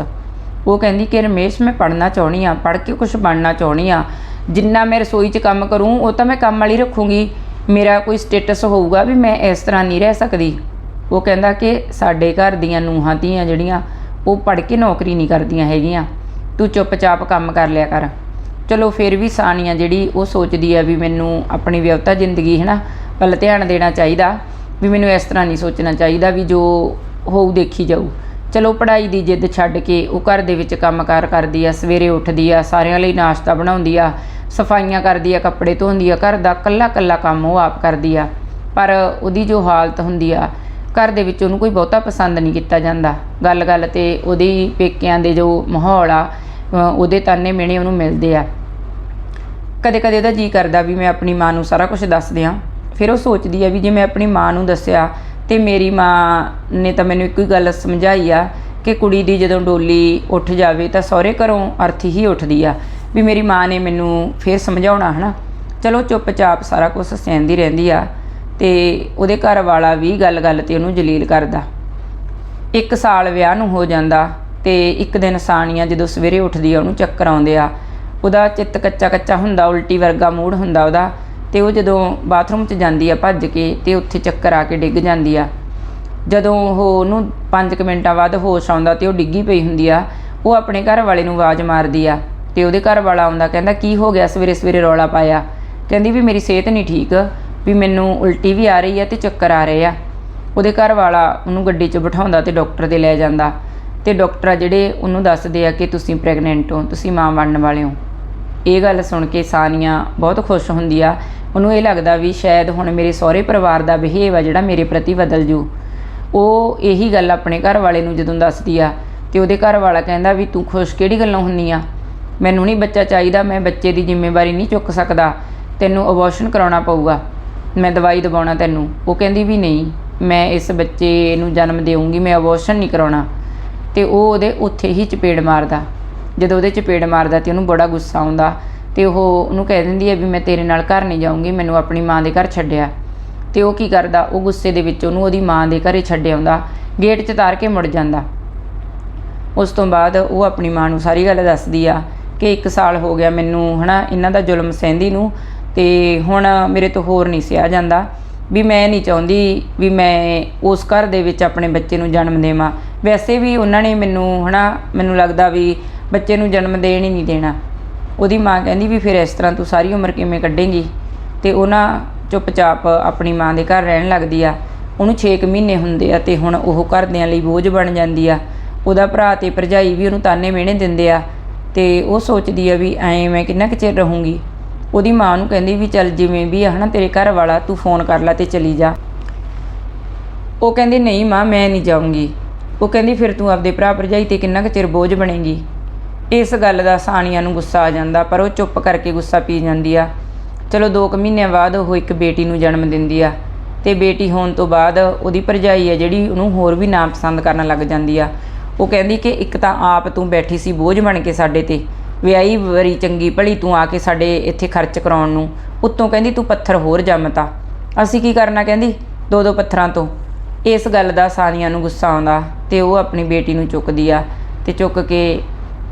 ਉਹ ਕਹਿੰਦੀ ਕਿ ਰਮੇਸ਼ ਮੈਂ ਪੜ੍ਹਨਾ ਚਾਹੁੰਦੀ ਆ ਪੜ੍ਹ ਕੇ ਕੁਝ ਬਣਨਾ ਚਾਹੁੰਦੀ ਆ ਜਿੰਨਾ ਮੈਂ ਰਸੋਈ 'ਚ ਕੰਮ ਕਰੂੰ, ਉਹ ਤਾਂ ਮੈਂ ਕੰਮ ਵਾਲੀ ਰੱਖੂੰਗੀ। ਮੇਰਾ ਕੋਈ ਸਟੇਟਸ ਹੋਊਗਾ ਵੀ ਮੈਂ ਇਸ ਤਰ੍ਹਾਂ ਨਹੀਂ ਰਹਿ ਸਕਦੀ। ਉਹ ਕਹਿੰਦਾ ਕਿ ਸਾਡੇ ਘਰ ਦੀਆਂ ਨੂੰਹਾਂ ਧੀਆਂ ਜਿਹੜੀਆਂ, ਉਹ ਪੜ੍ਹ ਕੇ ਨੌਕਰੀ ਨਹੀਂ ਕਰਦੀਆਂ ਹੈਗੀਆਂ। ਤੂੰ ਚੁੱਪਚਾਪ ਕੰਮ ਕਰ ਲਿਆ ਕਰ। ਚਲੋ ਫਿਰ ਵੀ ਸਾਨੀਆ ਜਿਹੜੀ ਉਹ ਸੋਚਦੀ ਆ ਵੀ ਮੈਨੂੰ ਆਪਣੀ ਵਿਅਵਤਾ ਜ਼ਿੰਦਗੀ ਹੈ ਨਾ, ਵੱਲ ਧਿਆਨ ਦੇਣਾ ਚਾਹੀਦਾ। ਵੀ ਮੈਨੂੰ ਇਸ ਤਰ੍ਹਾਂ ਨਹੀਂ ਸੋਚਣਾ ਚਾਹੀਦਾ ਵੀ ਜੋ ਹੋਊ ਦੇਖੀ ਜਾਊ। ਚਲੋ ਪੜ੍ਹਾਈ ਦੀ ਜਿੱਦ ਛੱਡ ਕੇ ਉਹ ਘਰ ਦੇ ਵਿੱਚ ਕੰਮਕਾਰ ਕਰਦੀ ਆ, ਸਵੇਰੇ ਉੱਠਦੀ ਆ, ਸਾਰਿਆਂ ਲਈ ਨਾਸ਼ਤਾ ਬਣਾਉਂਦੀ ਆ, ਸਫਾਈਆਂ ਕਰਦੀ ਆ, ਕੱਪੜੇ ਧੋਂਦੀ ਆ, ਘਰ ਦਾ ਕੱਲਾ ਕੱਲਾ ਕੰਮ ਉਹ ਆਪ ਕਰਦੀ ਆ। ਪਰ ਉਹਦੀ ਜੋ ਹਾਲਤ ਹੁੰਦੀ ਆ, ਘਰ ਦੇ ਵਿੱਚ ਉਹਨੂੰ ਕੋਈ ਬਹੁਤਾ ਪਸੰਦ ਨਹੀਂ ਕੀਤਾ ਜਾਂਦਾ। ਗੱਲ-ਗੱਲ ਤੇ ਉਹਦੇ ਪੇਕਿਆਂ ਦੇ ਜੋ ਮਾਹੌਲ ਆ ਉਹਦੇ ਤਾਨੇ ਮਿਹਣੇ ਉਹਨੂੰ ਮਿਲਦੇ ਆ। ਕਦੇ-ਕਦੇ ਉਹਦਾ ਜੀ ਕਰਦਾ ਵੀ ਮੈਂ ਆਪਣੀ ਮਾਂ ਨੂੰ ਸਾਰਾ ਕੁਝ ਦੱਸ ਦਿਆਂ। ਫਿਰ ਉਹ ਸੋਚਦੀ ਆ ਵੀ ਜੇ ਮੈਂ ਆਪਣੀ ਮਾਂ ਨੂੰ ਦੱਸਿਆ ਤੇ ਮੇਰੀ ਮਾਂ ਨੇ ਤਾਂ ਮੈਨੂੰ ਇੱਕੋ ਹੀ ਗੱਲ ਸਮਝਾਈ ਆ ਕਿ ਕੁੜੀ ਦੀ ਜਦੋਂ ਡੋਲੀ ਉੱਠ ਜਾਵੇ ਤਾਂ ਸਹੁਰੇ ਘਰੋਂ ਅਰਥ ਹੀ ਉੱਠਦੀ ਆ, ਵੀ ਮੇਰੀ ਮਾਂ ਨੇ ਮੈਨੂੰ ਫੇਰ ਸਮਝਾਉਣਾ, ਹਨਾ? ਚਲੋ ਚੁੱਪਚਾਪ ਸਾਰਾ ਕੁਝ ਸਹਿੰਦੀ ਰਹਿੰਦੀ ਆ ਤੇ ਉਹਦੇ ਘਰ ਵਾਲਾ ਵੀ ਗੱਲ-ਗੱਲ ਤੇ ਉਹਨੂੰ ਜਲੀਲ ਕਰਦਾ। ਇੱਕ ਸਾਲ ਵਿਆਹ ਨੂੰ ਹੋ ਜਾਂਦਾ ਤੇ ਇੱਕ ਦਿਨ ਸਾਨੀਆ ਜਦੋਂ ਸਵੇਰੇ ਉੱਠਦੀ ਆ ਉਹਨੂੰ ਚੱਕਰ ਆਉਂਦੇ ਆ, ਉਹਦਾ ਚਿੱਤ ਕੱਚਾ ਕੱਚਾ ਹੁੰਦਾ, ਉਲਟੀ ਵਰਗਾ ਮੂਡ ਹੁੰਦਾ ਉਹਦਾ। ਤੇ ਉਹ ਜਦੋਂ ਬਾਥਰੂਮ 'ਚ ਜਾਂਦੀ ਆ ਭੱਜ ਕੇ ਤੇ ਉੱਥੇ ਚੱਕਰ ਆ ਕੇ ਡਿੱਗ ਜਾਂਦੀ ਆ। ਜਦੋਂ ਉਹ ਉਹਨੂੰ 5 ਮਿੰਟਾਂ ਬਾਅਦ ਹੋਸ਼ ਆਉਂਦਾ ਤੇ ਉਹ ਡਿੱਗੀ ਪਈ ਹੁੰਦੀ ਆ, ਉਹ ਆਪਣੇ ਘਰ ਵਾਲੇ ਨੂੰ ਆਵਾਜ਼ ਮਾਰਦੀ ਆ ਤੇ ਉਹਦੇ ਘਰ ਵਾਲਾ ਆਉਂਦਾ ਕਹਿੰਦਾ, ਕੀ ਹੋ ਗਿਆ? ਸਵੇਰੇ ਸਵੇਰੇ ਰੌਲਾ ਪਾਇਆ। ਕਹਿੰਦੀ ਵੀ ਮੇਰੀ ਸਿਹਤ ਨਹੀਂ ਠੀਕ, ਵੀ ਮੈਨੂੰ ਉਲਟੀ ਵੀ ਆ ਰਹੀ ਆ ਤੇ ਚੱਕਰ ਆ ਰਹੇ ਆ। ਉਹਦੇ ਘਰ ਵਾਲਾ ਉਹਨੂੰ ਗੱਡੀ 'ਚ ਬਿਠਾਉਂਦਾ ਤੇ ਡਾਕਟਰ ਦੇ ਲੈ ਜਾਂਦਾ। ਤੇ ਡਾਕਟਰ ਆ ਜਿਹੜੇ ਉਹਨੂੰ ਦੱਸਦੇ ਆ ਕਿ ਤੁਸੀਂ ਪ੍ਰੈਗਨੈਂਟ ਹੋ, ਤੁਸੀਂ ਮਾਂ ਬਣਨ ਵਾਲੇ ਹੋ। ਇਹ ਗੱਲ ਸੁਣ ਕੇ ਸਾਨੀਆ ਬਹੁਤ ਖੁਸ਼ ਹੁੰਦੀ ਆ ਉਹਨੂੰ ਇਹ ਲੱਗਦਾ ਵੀ ਸ਼ਾਇਦ ਹੁਣ ਮੇਰੇ ਸਹੁਰੇ ਪਰਿਵਾਰ ਦਾ ਬਿਹੇਵ ਆ ਜਿਹੜਾ ਮੇਰੇ ਪ੍ਰਤੀ ਬਦਲ ਜੂ। ਉਹ ਇਹੀ ਗੱਲ ਆਪਣੇ ਘਰ ਵਾਲੇ ਨੂੰ ਜਦੋਂ ਦੱਸਦੀ ਆ ਤੇ ਉਹਦੇ ਘਰ ਵਾਲਾ ਕਹਿੰਦਾ ਵੀ ਤੂੰ ਖੁਸ਼ ਕਿਹੜੀ ਗੱਲੋਂ ਹੁੰਨੀ ਆ? ਮੈਨੂੰ ਨਹੀਂ ਬੱਚਾ ਚਾਹੀਦਾ, ਮੈਂ ਬੱਚੇ ਦੀ ਜ਼ਿੰਮੇਵਾਰੀ ਨਹੀਂ ਚੁੱਕ ਸਕਦਾ। ਤੈਨੂੰ ਅਬੋਰਸ਼ਨ ਕਰਾਉਣਾ ਪਊਗਾ। ਮੈਂ ਦਵਾਈ ਦਵਾਉਣਾ ਤੈਨੂੰ। ਉਹ ਕਹਿੰਦੀ ਵੀ ਨਹੀਂ, ਮੈਂ ਇਸ ਬੱਚੇ ਨੂੰ ਜਨਮ ਦੇਵਾਂਗੀ ਮੈਂ ਅਬੋਰਸ਼ਨ ਨਹੀਂ ਕਰਾਉਣਾ। ਤੇ ਉਹ ਉਹਦੇ ਉੱਥੇ ਹੀ ਚਪੇੜ ਮਾਰਦਾ। ਜਦੋਂ ਉਹਦੇ ਚਪੇੜ ਮਾਰਦਾ ਤੇ ਉਹਨੂੰ ਬੜਾ ਗੁੱਸਾ ਆਉਂਦਾ। ਤੇ ਉਹ ਉਹਨੂੰ ਕਹਿ ਦਿੰਦੀ ਹੈ ਵੀ ਮੈਂ ਤੇਰੇ ਨਾਲ ਘਰ ਨਹੀਂ ਜਾਊਂਗੀ, ਮੈਨੂੰ ਆਪਣੀ ਮਾਂ ਦੇ ਘਰ ਛੱਡਿਆ। ਤੇ ਉਹ ਕੀ ਕਰਦਾ? ਉਹ ਗੁੱਸੇ ਦੇ ਵਿੱਚ ਉਹਨੂੰ ਉਹਦੀ ਮਾਂ ਦੇ ਘਰੇ ਛੱਡ ਆਉਂਦਾ, ਗੇਟ 'ਚ ਤਾਰ ਕੇ ਮੁੜ ਜਾਂਦਾ। ਉਸ ਤੋਂ ਬਾਅਦ ਉਹ ਆਪਣੀ ਮਾਂ ਨੂੰ ਸਾਰੀ ਗੱਲ ਦੱਸਦੀ ਆ ਕਿ 1 ਸਾਲ ਹੋ ਗਿਆ ਮੈਨੂੰ, ਹਨਾ, ਇਹਨਾਂ ਦਾ ਜ਼ੁਲਮ ਸਹਿੰਦੀ ਨੂੰ ਤੇ ਹੁਣ ਮੇਰੇ ਤੋਂ ਹੋਰ ਨਹੀਂ ਸਿਆ ਜਾਂਦਾ ਵੀ ਮੈਂ ਨਹੀਂ ਚਾਹੁੰਦੀ ਵੀ ਮੈਂ ਉਸ ਘਰ ਦੇ ਵਿੱਚ ਆਪਣੇ ਬੱਚੇ ਨੂੰ ਜਨਮ ਦੇਵਾਂ। ਵੈਸੇ ਵੀ ਉਹਨਾਂ ਨੇ ਮੈਨੂੰ, ਹਨਾ, ਮੈਨੂੰ ਲੱਗਦਾ ਵੀ ਬੱਚੇ ਨੂੰ ਜਨਮ ਦੇਣ ਹੀ ਨਹੀਂ ਦੇਣਾ। ਉਹਦੀ ਮਾਂ ਕਹਿੰਦੀ ਵੀ ਫਿਰ ਇਸ ਤਰ੍ਹਾਂ ਤੂੰ ਸਾਰੀ ਉਮਰ ਕਿਵੇਂ ਕੱਢੇਂਗੀ? ਤੇ ਉਹਨਾਂ ਚੁੱਪਚਾਪ ਆਪਣੀ ਮਾਂ ਦੇ ਘਰ ਰਹਿਣ ਲੱਗਦੀ ਆ। ਉਹਨੂੰ 6 ਮਹੀਨੇ ਹੁੰਦੇ ਆ ਤੇ ਹੁਣ ਉਹ ਘਰਦਿਆਂ ਲਈ ਬੋਝ ਬਣ ਜਾਂਦੀ ਆ। ਉਹਦਾ ਭਰਾ ਤੇ ਭਰਜਾਈ ਵੀ ਉਹਨੂੰ ਤਾਨੇ ਮਿਹਣੇ ਦਿੰਦੇ ਆ। ਤੇ ਉਹ ਸੋਚਦੀ ਆ ਵੀ ਐਂ ਮੈਂ ਕਿੰਨਾ ਕੁ ਚਿਰ ਰਹੂੰਗੀ। ਉਹਦੀ ਮਾਂ ਨੂੰ ਕਹਿੰਦੀ ਵੀ ਚੱਲ ਜਿਵੇਂ ਵੀ ਆ ਹਨਾ, ਤੇਰੇ ਘਰ ਵਾਲਾ ਤੂੰ ਫੋਨ ਕਰ ਲੈ ਤੇ ਚਲੀ ਜਾ। ਉਹ ਕਹਿੰਦੀ, ਨਹੀਂ ਮਾਂ, ਮੈਂ ਨਹੀਂ ਜਾਊਂਗੀ। ਉਹ ਕਹਿੰਦੀ, ਫਿਰ ਤੂੰ ਆਪਦੇ ਭਰਾ ਭਰਜਾਈ ਤੇ ਕਿੰਨਾ ਕੁ ਚਿਰ ਬੋਝ ਬਣੇਗੀ? ਇਸ ਗੱਲ ਦਾ ਸਾਨੀਆ ਨੂੰ ਗੁੱਸਾ ਆ ਜਾਂਦਾ, ਪਰ ਉਹ ਚੁੱਪ ਕਰਕੇ ਗੁੱਸਾ ਪੀ ਜਾਂਦੀ ਆ। ਚਲੋ 2 ਕੁ ਮਹੀਨਿਆਂ ਬਾਅਦ ਉਹ ਇੱਕ ਬੇਟੀ ਨੂੰ ਜਨਮ ਦਿੰਦੀ ਆ ਤੇ ਬੇਟੀ ਹੋਣ ਤੋਂ ਬਾਅਦ ਉਹਦੀ ਭਰਜਾਈ ਆ ਜਿਹੜੀ ਉਹਨੂੰ ਹੋਰ ਵੀ ਨਾ ਪਸੰਦ ਕਰਨ ਲੱਗ ਜਾਂਦੀ ਆ। ਉਹ ਕਹਿੰਦੀ ਕਿ ਇੱਕ ਤਾਂ ਆਪ ਤੂੰ ਬੈਠੀ ਸੀ ਬੋਝ ਬਣ ਕੇ ਸਾਡੇ ਤੇ, ਵਿਆਹੀ ਵਰੀ ਚੰਗੀ ਭਲੀ ਤੂੰ ਆ ਕੇ ਸਾਡੇ ਇੱਥੇ ਖਰਚ ਕਰਾਉਣ ਨੂੰ, ਉੱਤੋਂ ਕਹਿੰਦੀ ਤੂੰ ਪੱਥਰ ਹੋਰ ਜੰਮਤਾ ਅਸੀਂ ਕੀ ਕਰਨਾ ਕਹਿੰਦੀ? ਦੋ ਦੋ ਪੱਥਰਾਂ ਤੋਂ। ਇਸ ਗੱਲ ਦਾ ਸਾਨੀਆ ਨੂੰ ਗੁੱਸਾ ਆਉਂਦਾ ਤੇ ਉਹ ਆਪਣੀ ਬੇਟੀ ਨੂੰ ਚੁੱਕਦੀ ਆ ਤੇ ਚੁੱਕ ਕੇ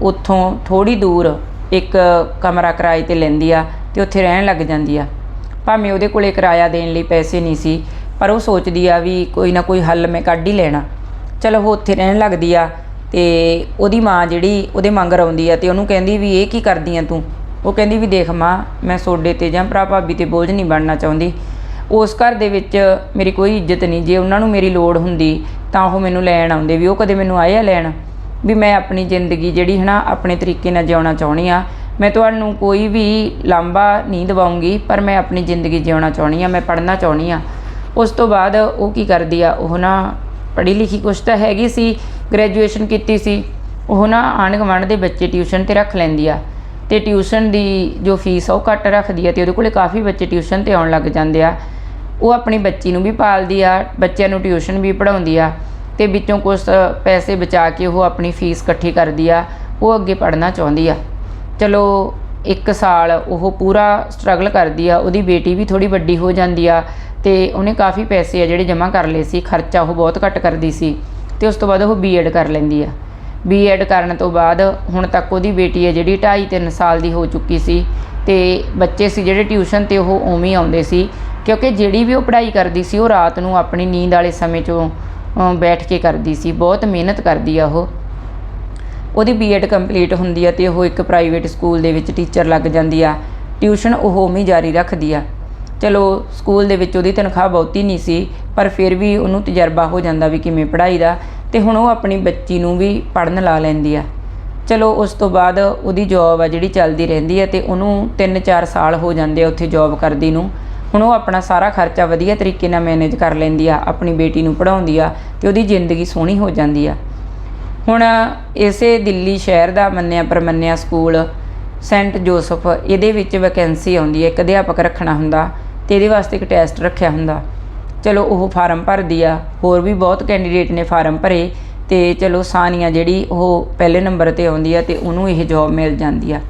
ਉੱਥੋਂ ਥੋੜੀ ਦੂਰ ਇੱਕ ਕਮਰਾ ਕਿਰਾਏ ਤੇ ਲੈਂਦੀ ਆ ਤੇ ਉੱਥੇ ਰਹਿਣ ਲੱਗ ਜਾਂਦੀ ਆ। ਭਾਵੇਂ ਉਹਦੇ ਕੋਲੇ ਕਿਰਾਇਆ ਦੇਣ ਲਈ ਪੈਸੇ ਨਹੀਂ ਸੀ, ਪਰ ਉਹ ਸੋਚਦੀ ਆ ਵੀ ਕੋਈ ਨਾ ਕੋਈ ਹੱਲ ਮੈਂ ਕੱਢ ਹੀ ਲੈਣਾ। ਚਲੋ ਉਹ ਉੱਥੇ ਰਹਿਣ ਲੱਗਦੀ ਆ ਤੇ ਉਹਦੀ ਮਾਂ ਜਿਹੜੀ ਉਹਦੇ ਮੰਗ ਆਉਂਦੀ ਆ ਤੇ ਉਹਨੂੰ ਕਹਿੰਦੀ ਵੀ ਇਹ ਕੀ ਕਰਦੀ ਆ ਤੂੰ? ਉਹ ਕਹਿੰਦੀ ਵੀ ਦੇਖ ਮਾਂ, ਮੈਂ ਸੋਡੇ ਤੇ ਜਾਂ ਭਰਾ ਭਾਬੀ ਤੇ ਬੋਝ ਨਹੀਂ ਬਣਨਾ ਚਾਹੁੰਦੀ। ਉਸ ਘਰ ਦੇ ਵਿੱਚ ਮੇਰੀ ਕੋਈ ਇੱਜ਼ਤ ਨਹੀਂ। ਜੇ ਉਹਨਾਂ ਨੂੰ ਮੇਰੀ ਲੋੜ ਹੁੰਦੀ ਤਾਂ ਉਹ ਮੈਨੂੰ ਲੈਣ ਆਉਂਦੇ ਵੀ ਉਹ ਕਦੇ ਮੈਨੂੰ ਆਏ ਆ ਲੈਣ? ਵੀ ਮੈਂ ਆਪਣੀ ਜ਼ਿੰਦਗੀ ਜਿਹੜੀ ਹੈ ਨਾ ਆਪਣੇ ਤਰੀਕੇ ਨਾਲ ਜਿਉਣਾ ਚਾਹੁੰਦੀ ਆ ਮੈਂ ਤੁਹਾਨੂੰ ਕੋਈ ਵੀ ਲਾਂਭਾ ਨਹੀਂ ਦਵਾਉਂਗੀ, ਪਰ ਮੈਂ ਆਪਣੀ ਜ਼ਿੰਦਗੀ ਜਿਉਣਾ ਚਾਹੁੰਦੀ ਆ ਮੈਂ ਪੜ੍ਹਨਾ ਚਾਹੁੰਦੀ ਆ ਉਸ ਤੋਂ ਬਾਅਦ ਉਹ ਕੀ ਕਰਦੀ ਆ, ਉਹ ਨਾ ਪੜ੍ਹੀ ਲਿਖੀ ਕੁਛ ਤਾਂ ਹੈਗੀ ਸੀ, ਗ੍ਰੈਜੂਏਸ਼ਨ ਕੀਤੀ ਸੀ। ਉਹ ਨਾ ਆਂਢ ਗੁਆਂਢ ਦੇ ਬੱਚੇ ਟਿਊਸ਼ਨ ਤੇ ਰੱਖ ਲੈਂਦੀ ਆ। ਤੇ ਟਿਊਸ਼ਨ ਦੀ ਜੋ ਫੀਸ ਆ, ਉਹ ਘੱਟ ਰੱਖਦੀ ਆ ਤੇ ਉਹਦੇ ਕੋਲੇ ਕਾਫੀ ਬੱਚੇ ਟਿਊਸ਼ਨ ਤੇ ਆਉਣ ਲੱਗ ਜਾਂਦੇ ਆ। ਉਹ ਆਪਣੀ ਬੱਚੀ ਨੂੰ ਵੀ ਪਾਲਦੀ ਆ, ਬੱਚਿਆਂ ਨੂੰ ਟਿਊਸ਼ਨ ਵੀ ਪੜ੍ਹਾਉਂਦੀ ਆ। ਤੇ ਵਿੱਚੋਂ ਕੁਝ ਪੈਸੇ ਬਚਾ ਕੇ ਉਹ ਆਪਣੀ ਫੀਸ ਇਕੱਠੀ ਕਰਦੀ ਆ, ਉਹ ਅੱਗੇ ਪੜ੍ਹਨਾ ਚਾਹੁੰਦੀ ਆ। ਚਲੋ, ਇੱਕ ਸਾਲ ਉਹ ਪੂਰਾ ਸਟਰਗਲ ਕਰਦੀ ਆ, ਉਹਦੀ ਬੇਟੀ ਵੀ ਥੋੜੀ ਵੱਡੀ ਹੋ ਜਾਂਦੀ ਆ ਤੇ ਉਹਨੇ ਕਾਫੀ ਪੈਸੇ ਆ ਜਿਹੜੇ ਜਮ੍ਹਾਂ ਕਰ ਲਏ ਸੀ, ਖਰਚਾ ਉਹ ਬਹੁਤ ਘੱਟ ਕਰਦੀ ਸੀ ਤੇ ਉਸ ਤੋਂ ਬਾਅਦ ਉਹ ਬੀਐਡ ਕਰ ਲੈਂਦੀ ਆ। ਬੀਐਡ ਕਰਨ ਤੋਂ ਬਾਅਦ ਹੁਣ ਤੱਕ ਉਹਦੀ ਬੇਟੀ ਹੈ ਜਿਹੜੀ 2.5 3 ਸਾਲ ਦੀ ਹੋ ਚੁੱਕੀ ਸੀ ਤੇ ਬੱਚੇ ਸੀ ਜਿਹੜੇ ਟਿਊਸ਼ਨ ਤੇ ਉਹ ਉਵੇਂ ਆਉਂਦੇ ਸੀ ਕਿਉਂਕਿ ਜਿਹੜੀ ਵੀ ਉਹ ਪੜ੍ਹਾਈ ਕਰਦੀ ਸੀ ਉਹ ਰਾਤ ਨੂੰ ਆਪਣੀ ਨੀਂਦ ਵਾਲੇ ਸਮੇਂ 'ਚੋਂ ਬੈਠ ਕੇ ਕਰਦੀ ਸੀ, ਬਹੁਤ ਮਿਹਨਤ ਕਰਦੀ ਆ ਉਹ। ਉਹਦੀ ਬੀਐਡ ਕੰਪਲੀਟ ਹੁੰਦੀ ਆ ਤੇ ਉਹ ਇੱਕ ਪ੍ਰਾਈਵੇਟ ਸਕੂਲ ਦੇ ਵਿੱਚ ਟੀਚਰ ਲੱਗ ਜਾਂਦੀ ਆ। ਟਿਊਸ਼ਨ ਉਹ ਉਵੇਂ ਜਾਰੀ ਰੱਖਦੀ ਆ। ਚਲੋ ਸਕੂਲ ਦੇ ਵਿੱਚ ਉਹਦੀ ਤਨਖਾਹ ਬਹੁਤੀ ਨਹੀਂ ਸੀ, ਪਰ ਫਿਰ ਵੀ ਉਹਨੂੰ ਤਜਰਬਾ ਹੋ ਜਾਂਦਾ ਵੀ ਕਿਵੇਂ ਪੜ੍ਹਾਈ ਦਾ ਤੇ ਹੁਣ ਉਹ ਆਪਣੀ ਬੱਚੀ ਨੂੰ ਵੀ ਪੜਨ ਲਾ ਲੈਂਦੀ ਆ। ਚਲੋ, ਉਸ ਤੋਂ ਬਾਅਦ ਉਹਦੀ ਜੌਬ ਆ ਜਿਹੜੀ ਚੱਲਦੀ ਰਹਿੰਦੀ ਹੈ ਤੇ ਉਹਨੂੰ 3-4 ਸਾਲ ਹੋ ਜਾਂਦੇ ਆ ਉੱਥੇ ਜੌਬ ਕਰਦੀ ਨੂੰ। ਹੁਣ ਉਹ ਆਪਣਾ ਸਾਰਾ ਖਰਚਾ ਵਧੀਆ ਤਰੀਕੇ ਨਾਲ ਮੈਨੇਜ ਕਰ ਲੈਂਦੀ ਆ, ਆਪਣੀ ਬੇਟੀ ਨੂੰ ਪੜਾਉਂਦੀ ਆ ਤੇ ਉਹਦੀ ਜ਼ਿੰਦਗੀ ਸੋਹਣੀ ਹੋ ਜਾਂਦੀ ਆ। ਹੁਣ ਇਸੇ ਦਿੱਲੀ ਸ਼ਹਿਰ ਦਾ ਮੰਨਿਆ ਪਰਮੰਨਿਆ ਸਕੂਲ, ਸੈਂਟ ਜੋਸਫ, ਇਹਦੇ ਵਿੱਚ ਵੈਕੈਂਸੀ ਆਉਂਦੀ ਹੈ ਇੱਕ ਅਧਿਆਪਕ ਰੱਖਣਾ ਹੁੰਦਾ ਤੇ ਇਹਦੇ ਵਾਸਤੇ ਇੱਕ ਟੈਸਟ ਰੱਖਿਆ ਹੁੰਦਾ। ਚਲੋ ਉਹ ਫਾਰਮ ਭਰਦੀ ਆ, ਹੋਰ ਵੀ ਬਹੁਤ ਕੈਂਡੀਡੇਟ ਨੇ ਫਾਰਮ ਭਰੇ ਤੇ ਚਲੋ ਸਾਨੀਆ ਜਿਹੜੀ ਉਹ ਪਹਿਲੇ ਨੰਬਰ ਤੇ ਆਉਂਦੀ ਆ ਤੇ ਉਹਨੂੰ ਇਹ ਜੌਬ ਮਿਲ ਜਾਂਦੀ ਆ।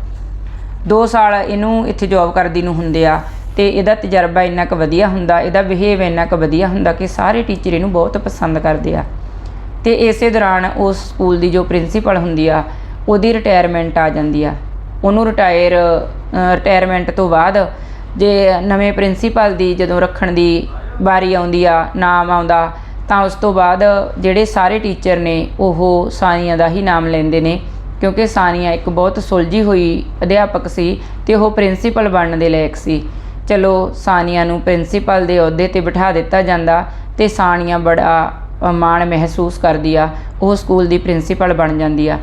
2 ਸਾਲ ਇਹਨੂੰ ਇੱਥੇ ਜੌਬ ਕਰਦੀ ਨੂੰ ਹੁੰਦੇ ਆ ਤੇ ਇਹਦਾ ਤਜਰਬਾ ਇੰਨਾ ਕੁ ਵਧੀਆ ਹੁੰਦਾ, ਇਹਦਾ ਬਿਹੇਵ ਇੰਨਾ ਕੁ ਵਧੀਆ ਹੁੰਦਾ ਕਿ ਸਾਰੇ ਟੀਚਰ ਇਹਨੂੰ ਬਹੁਤ ਪਸੰਦ ਕਰਦੇ ਆ। ਤੇ ਇਸੇ ਦੌਰਾਨ ਉਸ ਸਕੂਲ ਦੀ ਜੋ ਪ੍ਰਿੰਸੀਪਲ ਹੁੰਦੀ ਆ, ਉਹਦੀ ਰਿਟਾਇਰਮੈਂਟ ਆ ਜਾਂਦੀ ਆ। ਉਹਨੂੰ ਰਿਟਾਇਰ ਰਿਟਾਇਰਮੈਂਟ ਤੋਂ ਬਾਅਦ ਜੇ ਨਵੇਂ ਪ੍ਰਿੰਸੀਪਲ ਦੀ ਜਦੋਂ ਰੱਖਣ ਦੀ ਵਾਰੀ ਆਉਂਦੀ ਆ, ਨਾਮ ਆਉਂਦਾ, ਤਾਂ ਉਸ ਤੋਂ ਬਾਅਦ ਜਿਹੜੇ ਸਾਰੇ ਟੀਚਰ ਨੇ, ਉਹ ਸਾਨੀਆ ਦਾ ਹੀ ਨਾਮ ਲੈਂਦੇ ਨੇ। ਕਿਉਂਕਿ ਸਾਨੀਆ ਇੱਕ ਬਹੁਤ ਸੁਲਝੀ ਹੋਈ ਅਧਿਆਪਕ ਸੀ ਤੇ ਉਹ ਪ੍ਰਿੰਸੀਪਲ ਬਣਨ ਦੇ ਲਾਇਕ ਸੀ। ਚਲੋ ਸਾਨੀਆ ਨੂੰ ਪ੍ਰਿੰਸੀਪਲ ਦੇ ਅਹੁਦੇ ਤੇ ਬਿਠਾ ਦਿੱਤਾ ਜਾਂਦਾ ਤੇ ਸਾਨੀਆ ਬੜਾ ਮਾਣ ਮਹਿਸੂਸ ਕਰਦੀ ਆ, ਉਹ ਸਕੂਲ ਦੀ ਪ੍ਰਿੰਸੀਪਲ ਬਣ ਜਾਂਦੀ ਆ।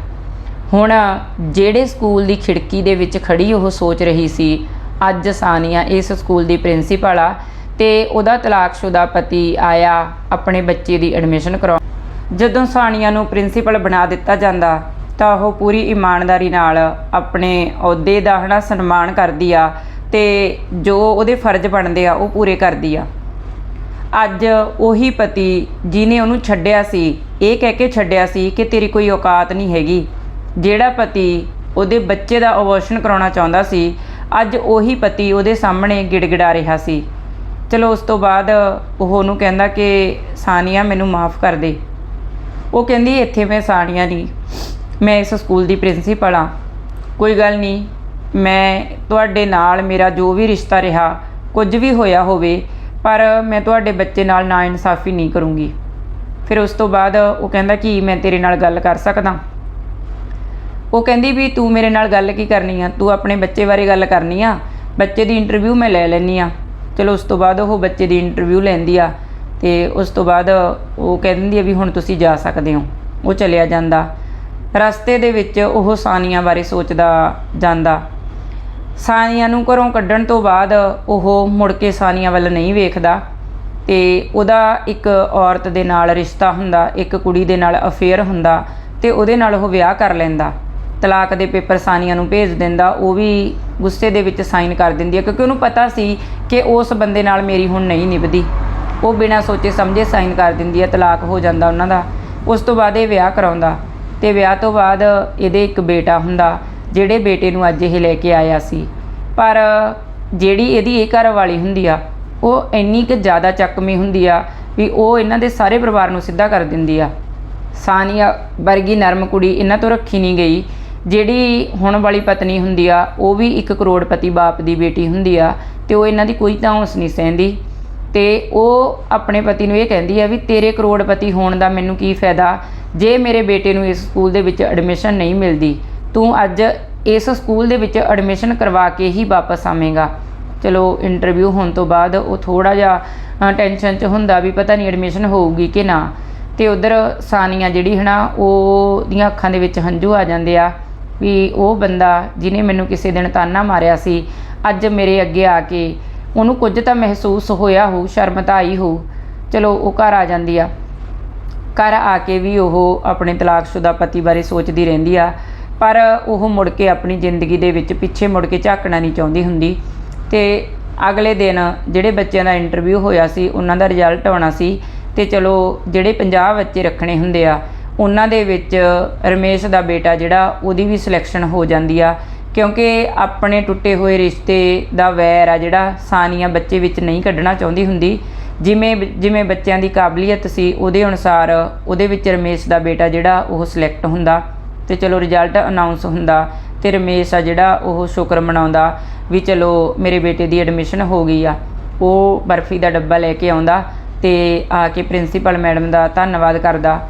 ਹੁਣ ਜਿਹੜੇ ਸਕੂਲ ਦੀ ਖਿੜਕੀ ਦੇ ਵਿੱਚ ਖੜੀ ਉਹ ਸੋਚ ਰਹੀ ਸੀ, ਅੱਜ ਸਾਨੀਆ ਇਸ ਸਕੂਲ ਦੀ ਪ੍ਰਿੰਸੀਪਲ ਆ ਤੇ ਉਹਦਾ ਤਲਾਕਸ਼ੁਦਾ ਪਤੀ ਆਇਆ ਆਪਣੇ ਬੱਚੇ ਦੀ ਐਡਮਿਸ਼ਨ ਕਰਾਉਣ। ਜਦੋਂ ਸਾਨੀਆ ਨੂੰ ਪ੍ਰਿੰਸੀਪਲ ਬਣਾ ਦਿੱਤਾ ਜਾਂਦਾ, ਤਾਂ ਉਹ ਪੂਰੀ ਇਮਾਨਦਾਰੀ ਨਾਲ ਆਪਣੇ ਅਹੁਦੇ ਦਾ ਹਨਾ ਸਨਮਾਨ ਕਰਦੀ ਆ ਤੇ ਜੋ ਉਹਦੇ ਫਰਜ਼ ਬਣਦੇ ਆ, ਉਹ ਪੂਰੇ ਕਰਦੀ ਆ। ਅੱਜ ਉਹੀ ਪਤੀ ਜਿਨੇ ਉਹਨੂੰ ਛੱਡਿਆ ਸੀ, ਇਹ ਕਹਿ ਕੇ ਛੱਡਿਆ ਸੀ ਕਿ ਤੇਰੀ ਕੋਈ ਔਕਾਤ ਨਹੀਂ ਹੈਗੀ। ਜਿਹੜਾ ਪਤੀ ਉਹਦੇ ਬੱਚੇ ਦਾ ਅਬੋਰਸ਼ਨ ਕਰਾਉਣਾ ਚਾਹੁੰਦਾ ਸੀ, ਅੱਜ ਉਹੀ ਪਤੀ ਉਹਦੇ ਸਾਹਮਣੇ ਗਿੜਗਿੜਾ ਰਿਹਾ ਸੀ। ਚਲੋ, ਉਸ ਤੋਂ ਬਾਅਦ ਉਹ ਉਹਨੂੰ ਕਹਿੰਦਾ ਕਿ, ਸਾਨੀਆ, ਮੈਨੂੰ ਮਾਫ ਕਰ ਦੇ। ਉਹ ਕਹਿੰਦੀ, ਇੱਥੇ ਮੈਂ ਸਾਨੀਆ ਨਹੀਂ। ਮੈਂ ਇਸ ਸਕੂਲ ਦੀ ਪ੍ਰਿੰਸੀਪਲ ਆ ਕੋਈ ਗੱਲ ਨਹੀਂ ਮੈਂ ਤੁਹਾਡੇ ਨਾਲ, ਮੇਰਾ ਜੋ ਵੀ ਰਿਸ਼ਤਾ ਰਿਹਾ, ਕੁਝ ਵੀ ਹੋਇਆ ਹੋਵੇ, ਪਰ ਮੈਂ ਤੁਹਾਡੇ ਬੱਚੇ ਨਾਲ ਨਾ ਇਨਸਾਫੀ ਨਹੀਂ ਕਰੂੰਗੀ। ਫਿਰ ਉਸ ਤੋਂ ਬਾਅਦ ਉਹ ਕਹਿੰਦਾ ਕਿ ਮੈਂ ਤੇਰੇ ਨਾਲ ਗੱਲ ਕਰ ਸਕਦਾ। ਉਹ ਕਹਿੰਦੀ ਵੀ ਤੂੰ ਮੇਰੇ ਨਾਲ ਗੱਲ ਕੀ ਕਰਨੀ ਆ? ਤੂੰ ਆਪਣੇ ਬੱਚੇ ਬਾਰੇ ਗੱਲ ਕਰਨੀ ਆ? ਬੱਚੇ ਦੀ ਇੰਟਰਵਿਊ ਮੈਂ ਲੈ ਲੈਣੀ ਆ। ਚਲੋ, ਉਸ ਤੋਂ ਬਾਅਦ ਉਹ ਬੱਚੇ ਦੀ ਇੰਟਰਵਿਊ ਲੈਂਦੀ ਆ ਤੇ ਉਸ ਤੋਂ ਬਾਅਦ ਉਹ ਕਹਿੰਦੀ ਆ ਵੀ ਹੁਣ ਤੁਸੀਂ ਜਾ ਸਕਦੇ ਹੋ। ਉਹ ਚਲਿਆ ਜਾਂਦਾ। ਰਸਤੇ ਦੇ ਵਿੱਚ ਉਹ ਸਾਨੀਆਂ ਬਾਰੇ ਸੋਚਦਾ ਜਾਂਦਾ। ਸਾਨੀਆ ਨੂੰ ਘਰੋਂ ਕੱਢਣ ਤੋਂ ਬਾਅਦ ਉਹ ਮੁੜ ਕੇ ਸਾਨੀਆ ਵੱਲ ਨਹੀਂ ਵੇਖਦਾ ਤੇ ਉਹਦਾ ਇੱਕ ਔਰਤ ਦੇ ਨਾਲ ਰਿਸ਼ਤਾ ਹੁੰਦਾ, ਇੱਕ ਕੁੜੀ ਦੇ ਨਾਲ ਅਫੇਅਰ ਹੁੰਦਾ ਤੇ ਉਹਦੇ ਨਾਲ ਉਹ ਵਿਆਹ ਕਰ ਲੈਂਦਾ। ਤਲਾਕ ਦੇ ਪੇਪਰ ਸਾਨੀਆ ਨੂੰ ਭੇਜ ਦਿੰਦਾ, ਉਹ ਵੀ ਗੁੱਸੇ ਦੇ ਵਿੱਚ ਸਾਈਨ ਕਰ ਦਿੰਦੀ ਹੈ ਕਿਉਂਕਿ ਉਹਨੂੰ ਪਤਾ ਸੀ ਕਿ ਉਸ ਬੰਦੇ ਨਾਲ ਮੇਰੀ ਹੁਣ ਨਹੀਂ ਨਿਭਦੀ। ਉਹ ਬਿਨਾਂ ਸੋਚੇ ਸਮਝੇ ਸਾਈਨ ਕਰ ਦਿੰਦੀ ਹੈ, ਤਲਾਕ ਹੋ ਜਾਂਦਾ ਉਹਨਾਂ ਦਾ। ਉਸ ਤੋਂ ਬਾਅਦ ਇਹ ਵਿਆਹ ਕਰਾਉਂਦਾ ਤੇ ਵਿਆਹ ਤੋਂ ਬਾਅਦ ਇਹਦੇ ਇੱਕ ਬੇਟਾ ਹੁੰਦਾ। ਜਿਹੜੇ ਬੇਟੇ ਨੂੰ ਅੱਜ ਇਹ ਲੈ ਕੇ ਆਇਆ ਸੀ। ਪਰ ਜਿਹੜੀ ਇਹਦੀ ਇਹ ਘਰ ਵਾਲੀ ਹੁੰਦੀ ਆ, ਉਹ ਇੰਨੀ ਕਿ ਜ਼ਿਆਦਾ ਚੱਕਮੀ ਹੁੰਦੀ ਆ ਵੀ ਉਹ ਇਹਨਾਂ ਦੇ ਸਾਰੇ ਪਰਿਵਾਰ ਨੂੰ ਸਿੱਧਾ ਕਰ ਦਿੰਦੀ ਆ। ਸਾਨੀਆ ਵਰਗੀ ਨਰਮ ਕੁੜੀ ਇਹਨਾਂ ਤੋਂ ਰੱਖੀ ਨਹੀਂ ਗਈ। ਜਿਹੜੀ ਹੁਣ ਵਾਲੀ ਪਤਨੀ ਹੁੰਦੀ ਆ, ਉਹ ਵੀ ਇੱਕ ਕਰੋੜਪਤੀ ਬਾਪ ਦੀ ਬੇਟੀ ਹੁੰਦੀ ਆ ਤੇ ਉਹ ਇਹਨਾਂ ਦੀ ਕੋਈ ਤਾਂ ਹੌਂਸ ਨਹੀਂ ਸਹਿੰਦੀ। ਤੇ ਉਹ ਆਪਣੇ ਪਤੀ ਨੂੰ ਇਹ ਕਹਿੰਦੀ ਆ ਵੀ ਤੇਰੇ ਕਰੋੜਪਤੀ ਹੋਣ ਦਾ ਮੈਨੂੰ ਕੀ ਫਾਇਦਾ? ਜੇ ਮੇਰੇ ਬੇਟੇ ਨੂੰ ਇਸ ਸਕੂਲ ਦੇ ਵਿੱਚ ਐਡਮਿਸ਼ਨ ਨਹੀਂ ਮਿਲਦੀ ਤੂੰ ਅੱਜ ਇਸ ਸਕੂਲ ਦੇ ਵਿੱਚ ਐਡਮਿਸ਼ਨ ਕਰਵਾ ਕੇ ਹੀ ਵਾਪਸ ਆਵੇਂਗਾ। ਚਲੋ ਇੰਟਰਵਿਊ ਹੋਣ ਤੋਂ ਬਾਅਦ ਉਹ ਥੋੜਾ ਜਿਹਾ ਟੈਨਸ਼ਨ 'ਚ ਹੁੰਦਾ ਵੀ ਪਤਾ ਨਹੀਂ ਐਡਮਿਸ਼ਨ ਹੋਊਗੀ ਕਿ ਨਾ। ਤੇ ਉਧਰ ਸਾਨੀਆਂ ਜਿਹੜੀ ਹਨਾ ਉਹ ਦੀਆਂ ਅੱਖਾਂ ਦੇ ਵਿੱਚ ਹੰਝੂ ਆ ਜਾਂਦੇ ਆ ਵੀ ਉਹ ਬੰਦਾ ਜਿਹਨੇ ਮੈਨੂੰ ਕਿਸੇ ਦਿਨ ਤਾਨਾ ਮਾਰਿਆ ਸੀ, ਅੱਜ ਮੇਰੇ ਅੱਗੇ ਆ ਕੇ ਉਹਨੂੰ ਕੁਝ ਤਾਂ ਮਹਿਸੂਸ ਹੋਇਆ ਹੋਊ, ਸ਼ਰਮ ਤਾਂ ਆਈ ਹੋਊ। ਚਲੋ, ਉਹ ਘਰ ਆ ਜਾਂਦੀ ਆ। ਘਰ ਆ ਕੇ ਵੀ ਉਹ ਆਪਣੇ ਤਲਾਕਸ਼ੁਦਾ ਪਤੀ ਬਾਰੇ ਸੋਚਦੀ ਰਹਿੰਦੀ ਆ ਪਰ ਉਹ ਮੁੜ ਕੇ ਆਪਣੀ ਜ਼ਿੰਦਗੀ ਦੇ ਵਿੱਚ ਪਿੱਛੇ ਮੁੜ ਕੇ ਝਾਕਣਾ ਨਹੀਂ ਚਾਹੁੰਦੀ ਹੁੰਦੀ। ਤੇ ਅਗਲੇ ਦਿਨ ਜਿਹੜੇ ਬੱਚਿਆਂ ਦਾ ਇੰਟਰਵਿਊ ਹੋਇਆ ਸੀ, ਉਹਨਾਂ ਦਾ ਰਿਜ਼ਲਟ ਆਉਣਾ ਸੀ ਤੇ ਚਲੋ ਜਿਹੜੇ 50 ਬੱਚੇ ਰੱਖਣੇ ਹੁੰਦੇ ਆ, ਉਹਨਾਂ ਦੇ ਵਿੱਚ ਰਮੇਸ਼ ਦਾ ਬੇਟਾ ਜਿਹੜਾ, ਉਹਦੀ ਵੀ ਸਿਲੈਕਸ਼ਨ ਹੋ ਜਾਂਦੀ ਆ। ਕਿਉਂਕਿ ਆਪਣੇ ਟੁੱਟੇ ਹੋਏ ਰਿਸ਼ਤੇ ਦਾ ਵੈਰ ਆ ਜਿਹੜਾ, ਸਾਨੀਆਂ ਬੱਚੇ ਵਿੱਚ ਨਹੀਂ ਕੱਢਣਾ ਚਾਹੁੰਦੀ ਹੁੰਦੀ। ਜਿਵੇਂ ਜਿਵੇਂ ਬੱਚਿਆਂ ਦੀ ਕਾਬਲੀਅਤ ਸੀ, ਉਹਦੇ ਅਨੁਸਾਰ ਉਹਦੇ ਵਿੱਚ ਰਮੇਸ਼ ਦਾ ਬੇਟਾ ਜਿਹੜਾ, ਉਹ ਸਿਲੈਕਟ ਹੁੰਦਾ। ਤੇ ਚਲੋ ਰਿਜ਼ਲਟ ਅਨਾਉਂਸ ਹੁੰਦਾ ਤੇ ਰਮੇਸ਼ ਆ ਜਿਹੜਾ ਉਹ ਸ਼ੁਕਰ ਮਨਾਉਂਦਾ ਵੀ ਚਲੋ ਮੇਰੇ ਬੇਟੇ ਦੀ ਐਡਮਿਸ਼ਨ ਹੋ ਗਈ ਆ। ਉਹ ਬਰਫੀ ਦਾ ਡੱਬਾ ਲੈ ਕੇ ਆਉਂਦਾ ਤੇ ਆ ਕੇ ਪ੍ਰਿੰਸੀਪਲ ਮੈਡਮ ਦਾ ਧੰਨਵਾਦ ਕਰਦਾ।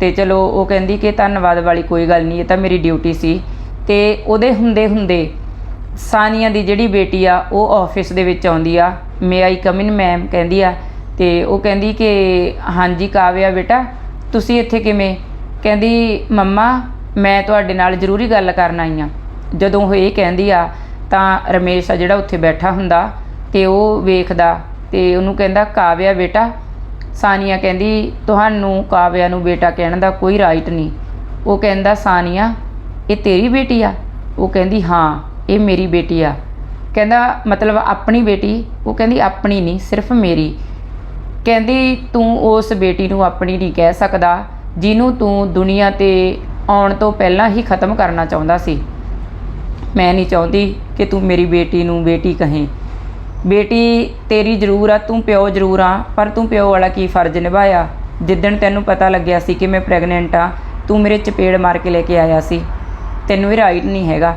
ਤੇ ਚਲੋ ਉਹ ਕਹਿੰਦੀ ਕਿ ਧੰਨਵਾਦ ਵਾਲੀ ਕੋਈ ਗੱਲ ਨਹੀਂ, ਇਹ ਤਾਂ ਮੇਰੀ ਡਿਊਟੀ ਸੀ। ਤੇ ਉਹਦੇ ਹੁੰਦੇ ਹੁੰਦੇ ਸਾਨੀਆ ਦੀ ਜਿਹੜੀ ਬੇਟੀ ਆ, ਉਹ ਆਫਿਸ ਦੇ ਵਿੱਚ ਆਉਂਦੀ ਆ। ਮੇ ਆਈ ਕਮ ਇਨ ਮੈਮ ਕਹਿੰਦੀ ਆ। ਤੇ ਉਹ ਕਹਿੰਦੀ ਕਿ ਹਾਂਜੀ ਕਾਵਿਆ ਬੇਟਾ, ਤੁਸੀਂ ਇੱਥੇ ਕਿਵੇਂ? ਕਹਿੰਦੀ, ਮੰਮਾ ਮੈਂ ਤੁਹਾਡੇ ਨਾਲ ਜ਼ਰੂਰੀ ਗੱਲ ਕਰਨ ਆਈ ਆ ਜਦੋਂ ਉਹ ਇਹ ਕਹਿੰਦੀ ਆ, ਤਾਂ ਰਮੇਸ਼ ਆ ਜਿਹੜਾ ਉੱਥੇ ਬੈਠਾ ਹੁੰਦਾ ਤੇ ਉਹ ਵੇਖਦਾ ਤੇ ਉਹਨੂੰ ਕਹਿੰਦਾ, ਕਾਵਿਆ ਬੇਟਾ। ਸਾਨੀਆ ਕਹਿੰਦੀ, ਤੁਹਾਨੂੰ ਕਾਵਿਆ ਨੂੰ ਬੇਟਾ ਕਹਿਣ ਦਾ ਕੋਈ ਰਾਈਟ ਨਹੀਂ। ਉਹ ਕਹਿੰਦਾ, ਸਾਨੀਆ, ਇਹ ਤੇਰੀ ਬੇਟੀ ਆ? ਉਹ ਕਹਿੰਦੀ, ਹਾਂ, ਇਹ ਮੇਰੀ ਬੇਟੀ ਆ। ਕਹਿੰਦਾ, ਮਤਲਬ ਆਪਣੀ ਬੇਟੀ? ਉਹ ਕਹਿੰਦੀ, ਆਪਣੀ ਨਹੀਂ, ਸਿਰਫ ਮੇਰੀ। ਕਹਿੰਦੀ, ਤੂੰ ਉਸ ਬੇਟੀ ਨੂੰ ਆਪਣੀ ਨਹੀਂ ਕਹਿ ਸਕਦਾ, ਜਿਹਨੂੰ ਤੂੰ ਦੁਨੀਆ ਤੇ ਆਉਣ ਤੋਂ ਪਹਿਲਾਂ ਹੀ ਖਤਮ ਕਰਨਾ ਚਾਹੁੰਦਾ ਸੀ। ਮੈਂ ਨਹੀਂ ਚਾਹੁੰਦੀ ਕਿ ਤੂੰ ਮੇਰੀ ਬੇਟੀ ਨੂੰ ਬੇਟੀ ਕਹੇ। ਬੇਟੀ, ਤੇਰੀ ਜ਼ਰੂਰ ਆ, ਤੂੰ ਪਿਓ ਜ਼ਰੂਰ ਆ, ਪਰ ਤੂੰ ਪਿਓ ਵਾਲਾ ਕੀ ਫਰਜ਼ ਨਿਭਾਇਆ? ਜਿੱਦਣ ਤੈਨੂੰ ਪਤਾ ਲੱਗਿਆ ਸੀ ਕਿ ਮੈਂ ਪ੍ਰੈਗਨੈਂਟ ਆ, ਤੂੰ ਮੇਰੇ ਚਪੇੜ ਮਾਰ ਕੇ ਲੈ ਕੇ ਆਇਆ ਸੀ। ਤੈਨੂੰ ਇਹ ਰਾਈਟ ਨਹੀਂ ਹੈਗਾ।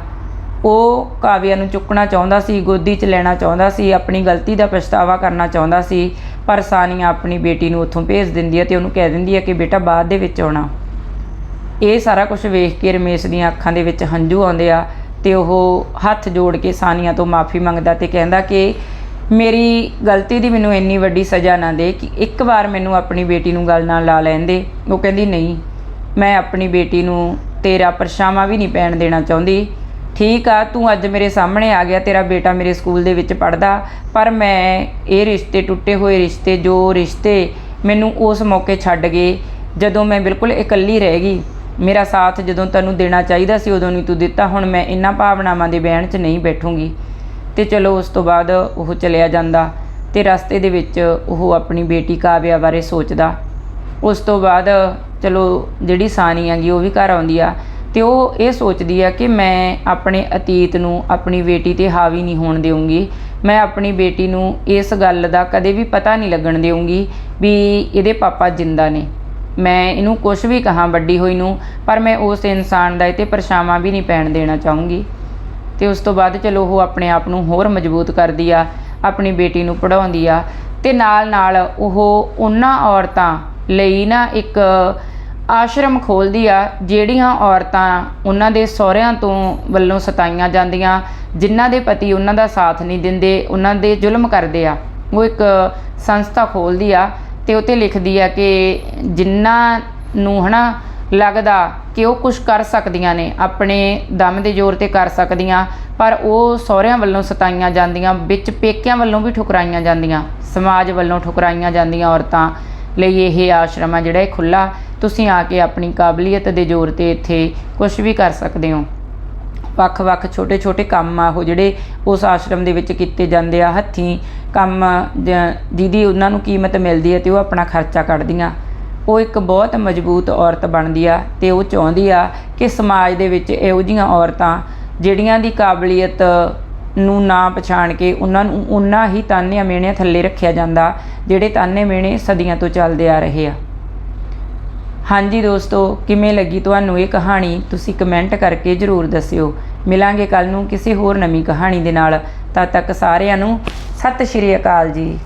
ਉਹ ਕਾਵਿਆ ਨੂੰ ਚੁੱਕਣਾ ਚਾਹੁੰਦਾ ਸੀ, ਗੋਦੀ 'ਚ ਲੈਣਾ ਚਾਹੁੰਦਾ ਸੀ, ਆਪਣੀ ਗਲਤੀ ਦਾ ਪਛਤਾਵਾ ਕਰਨਾ ਚਾਹੁੰਦਾ ਸੀ, ਪਰ ਸਾਨੀਆ ਆਪਣੀ ਬੇਟੀ ਨੂੰ ਉੱਥੋਂ ਭੇਜ ਦਿੰਦੀ ਹੈ ਤੇ ਉਹਨੂੰ ਕਹਿ ਦਿੰਦੀ ਹੈ ਕਿ ਬੇਟਾ ਬਾਅਦ ਦੇ ਵਿੱਚ ਆਉਣਾ। ਇਹ ਸਾਰਾ ਕੁਝ ਵੇਖ ਕੇ ਰਮੇਸ਼ ਦੀਆਂ ਅੱਖਾਂ ਦੇ ਵਿੱਚ ਹੰਝੂ ਆਉਂਦੇ ਆ ਤੇ ਉਹ ਹੱਥ ਜੋੜ ਕੇ ਸਾਨੀਆ ਤੋਂ ਮਾਫੀ ਮੰਗਦਾ ਤੇ ਕਹਿੰਦਾ ਕਿ ਮੇਰੀ ਗਲਤੀ ਦੀ ਮੈਨੂੰ ਇੰਨੀ ਵੱਡੀ ਸਜ਼ਾ ਨਾ ਦੇ ਕਿ ਇੱਕ ਵਾਰ ਮੈਨੂੰ ਆਪਣੀ ਬੇਟੀ ਨੂੰ ਗੱਲ ਨਾਲ ਲਾ ਲੈਣ ਦੇ। ਉਹ ਕਹਿੰਦੀ, ਨਹੀਂ, ਮੈਂ ਆਪਣੀ ਬੇਟੀ ਨੂੰ ਤੇਰਾ ਪਰਛਾਵਾਂ ਵੀ ਨਹੀਂ ਪੈਣ ਦੇਣਾ ਚਾਹੁੰਦੀ। ਠੀਕ ਆ, ਤੂੰ ਅੱਜ ਮੇਰੇ ਸਾਹਮਣੇ ਆ ਗਿਆ, ਤੇਰਾ ਬੇਟਾ ਮੇਰੇ ਸਕੂਲ ਦੇ ਵਿੱਚ ਪੜਦਾ ਪਰ ਮੈਂ ਇਹ ਰਿਸ਼ਤੇ, ਟੁੱਟੇ ਹੋਏ ਰਿਸ਼ਤੇ, ਜੋ ਰਿਸ਼ਤੇ ਮੈਨੂੰ ਉਸ ਮੌਕੇ ਛੱਡ ਗਏ, ਜਦੋਂ ਮੈਂ ਬਿਲਕੁਲ ਇਕੱਲੀ ਰਹਿ ਗਈ ਮੇਰਾ ਸਾਥ ਜਦੋਂ ਤੈਨੂੰ ਦੇਣਾ ਚਾਹੀਦਾ ਸੀ ਉਦੋਂ ਨਹੀਂ ਤੂੰ ਦਿੱਤਾ, ਹੁਣ ਮੈਂ ਇਹਨਾਂ ਭਾਵਨਾਵਾਂ ਦੇ ਬਹਿਣ 'ਚ ਨਹੀਂ ਬੈਠੂੰਗੀ। ਤੇ ਚਲੋ ਉਸ ਤੋਂ ਬਾਅਦ ਉਹ ਚਲਿਆ ਜਾਂਦਾ ਤੇ ਰਸਤੇ ਦੇ ਵਿੱਚ ਉਹ ਆਪਣੀ ਬੇਟੀ ਕਾਵਿਆ ਬਾਰੇ ਸੋਚਦਾ। ਉਸ ਤੋਂ ਬਾਅਦ ਚਲੋ ਜਿਹੜੀ ਸਾਨੀ ਹੈਗੀ ਉਹ ਵੀ ਘਰ ਆਉਂਦੀ ਆ ਤੇ ਉਹ ਇਹ ਸੋਚਦੀ ਆ ਕਿ ਮੈਂ ਆਪਣੇ ਅਤੀਤ ਨੂੰ ਆਪਣੀ ਬੇਟੀ ਤੇ ਹਾਵੀ ਨਹੀਂ ਹੋਣ ਦੇਵਾਂਗੀ ਮੈਂ ਆਪਣੀ ਬੇਟੀ ਨੂੰ ਇਸ ਗੱਲ ਦਾ ਕਦੇ ਵੀ ਪਤਾ ਨਹੀਂ ਲੱਗਣ ਦੇਵਾਂਗੀ ਵੀ ਇਹਦੇ ਪਾਪਾ ਜਿੰਦਾ ਨੇ। ਮੈਂ ਇਹਨੂੰ ਕੁਝ ਵੀ ਕਹਾਂ ਵੱਡੀ ਹੋਈ ਨੂੰ, ਪਰ ਮੈਂ ਉਸ ਇਨਸਾਨ ਦਾ ਇਹ 'ਤੇ ਪਰਛਾਵਾਂ ਵੀ ਨਹੀਂ ਪੈਣ ਦੇਣਾ ਚਾਹੂੰਗੀ। ਤੇ ਉਸ ਤੋਂ ਬਾਅਦ ਚਲੋ ਉਹ ਆਪਣੇ ਆਪ ਨੂੰ ਹੋਰ ਮਜ਼ਬੂਤ ਕਰਦੀ ਆ, ਆਪਣੀ ਬੇਟੀ ਨੂੰ ਪੜਾਉਂਦੀ ਆ। ਤੇ ਨਾਲ ਨਾਲ ਉਹ ਉਹਨਾਂ ਔਰਤਾਂ ਲਈ ਨਾ ਇੱਕ ਆਸ਼ਰਮ ਖੋਲਦੀ ਆ, ਜਿਹੜੀਆਂ ਔਰਤਾਂ ਉਹਨਾਂ ਦੇ ਸਹੁਰਿਆਂ ਤੋਂ ਵੱਲੋਂ ਸਤਾਈਆਂ ਜਾਂਦੀਆਂ, ਜਿਨ੍ਹਾਂ ਦੇ ਪਤੀ ਉਹਨਾਂ ਦਾ ਸਾਥ ਨਹੀਂ ਦਿੰਦੇ, ਉਹਨਾਂ ਦੇ ਜ਼ੁਲਮ ਕਰਦੇ ਆ। ਉਹ ਇੱਕ ਸੰਸਥਾ ਖੋਲਦੀ ਆ ਤੇ ਉਤੇ ਲਿਖਦੀ ਆ ਕਿ ਜਿਨ੍ਹਾਂ ਨੂੰ ਹਨਾ ਲੱਗਦਾ ਕਿ ਉਹ ਕੁਝ ਕਰ ਸਕਦੀਆਂ ਨੇ, ਆਪਣੇ ਦਮ ਦੇ ਜ਼ੋਰ ਤੇ ਕਰ ਸਕਦੀਆਂ, ਪਰ ਉਹ ਸਹੁਰਿਆਂ ਵੱਲੋਂ ਸਤਾਈਆਂ ਜਾਂਦੀਆਂ, ਵਿੱਚ ਪੇਕਿਆਂ ਵੱਲੋਂ ਵੀ ਠੁਕਰਾਈਆਂ ਜਾਂਦੀਆਂ, ਸਮਾਜ ਵੱਲੋਂ ਠੁਕਰਾਈਆਂ ਜਾਂਦੀਆਂ ਔਰਤਾਂ ਲਈ ਇਹ ਆਸ਼ਰਮ ਆ ਜਿਹੜਾ ਇਹ ਖੁੱਲਾ ਤੁਸੀਂ ਆ ਕੇ ਆਪਣੀ ਕਾਬਲੀਅਤ ਦੇ ਜ਼ੋਰ ਤੇ ਇੱਥੇ ਕੁਝ ਵੀ ਕਰ ਸਕਦੇ ਹੋ। ਵੱਖ-ਵੱਖ, ਛੋਟੇ-ਛੋਟੇ ਕੰਮ ਆ ਉਹ ਜਿਹੜੇ ਉਸ ਆਸ਼ਰਮ ਦੇ ਵਿੱਚ ਕੀਤੇ ਜਾਂਦੇ ਆ, ਹੱਥੀਂ ਕੰਮ ਜ- ਜਿਹਦੀ ਉਹਨਾਂ ਨੂੰ ਕੀਮਤ ਮਿਲਦੀ ਹੈ ਤੇ ਉਹ ਆਪਣਾ ਖਰਚਾ ਕੱਢਦੀਆਂ ਉਹ ਇੱਕ ਬਹੁਤ ਮਜ਼ਬੂਤ ਔਰਤ ਬਣਦੀ ਆ ਤੇ ਉਹ ਚਾਹੁੰਦੀ ਆ ਕਿ ਸਮਾਜ ਦੇ ਵਿੱਚ ਇਹੋ ਜਿਹੀਆਂ ਔਰਤਾਂ ਜਿਹੜੀਆਂ ਦੀ ਕਾਬਲੀਅਤ ਨੂੰ ਨਾ ਪਛਾਣ ਕੇ ਉਹਨਾਂ ਨੂੰ ਉਹਨਾਂ ਹੀ ਤਾਨਿਆਂ ਮੇਣਿਆਂ ਥੱਲੇ ਰੱਖਿਆ ਜਾਂਦਾ, ਜਿਹੜੇ ਤਾਨੇ ਮੇਣੇ ਸਦੀਆਂ ਤੋਂ ਚੱਲਦੇ ਆ ਰਹੇ ਆ। ਹਾਂਜੀ ਦੋਸਤੋ, ਕਿਵੇਂ ਲੱਗੀ ਤੁਹਾਨੂੰ ਇਹ ਕਹਾਣੀ? ਤੁਸੀਂ ਕਮੈਂਟ ਕਰਕੇ ਜਰੂਰ ਦੱਸਿਓ। ਮਿਲਾਂਗੇ ਕੱਲ ਨੂੰ ਕਿਸੇ ਹੋਰ ਨਵੀਂ ਕਹਾਣੀ ਦੇ ਨਾਲ। ਤਦ ਤੱਕ ਸਾਰਿਆਂ ਨੂੰ ਸਤਿ ਸ਼੍ਰੀ ਅਕਾਲ ਜੀ।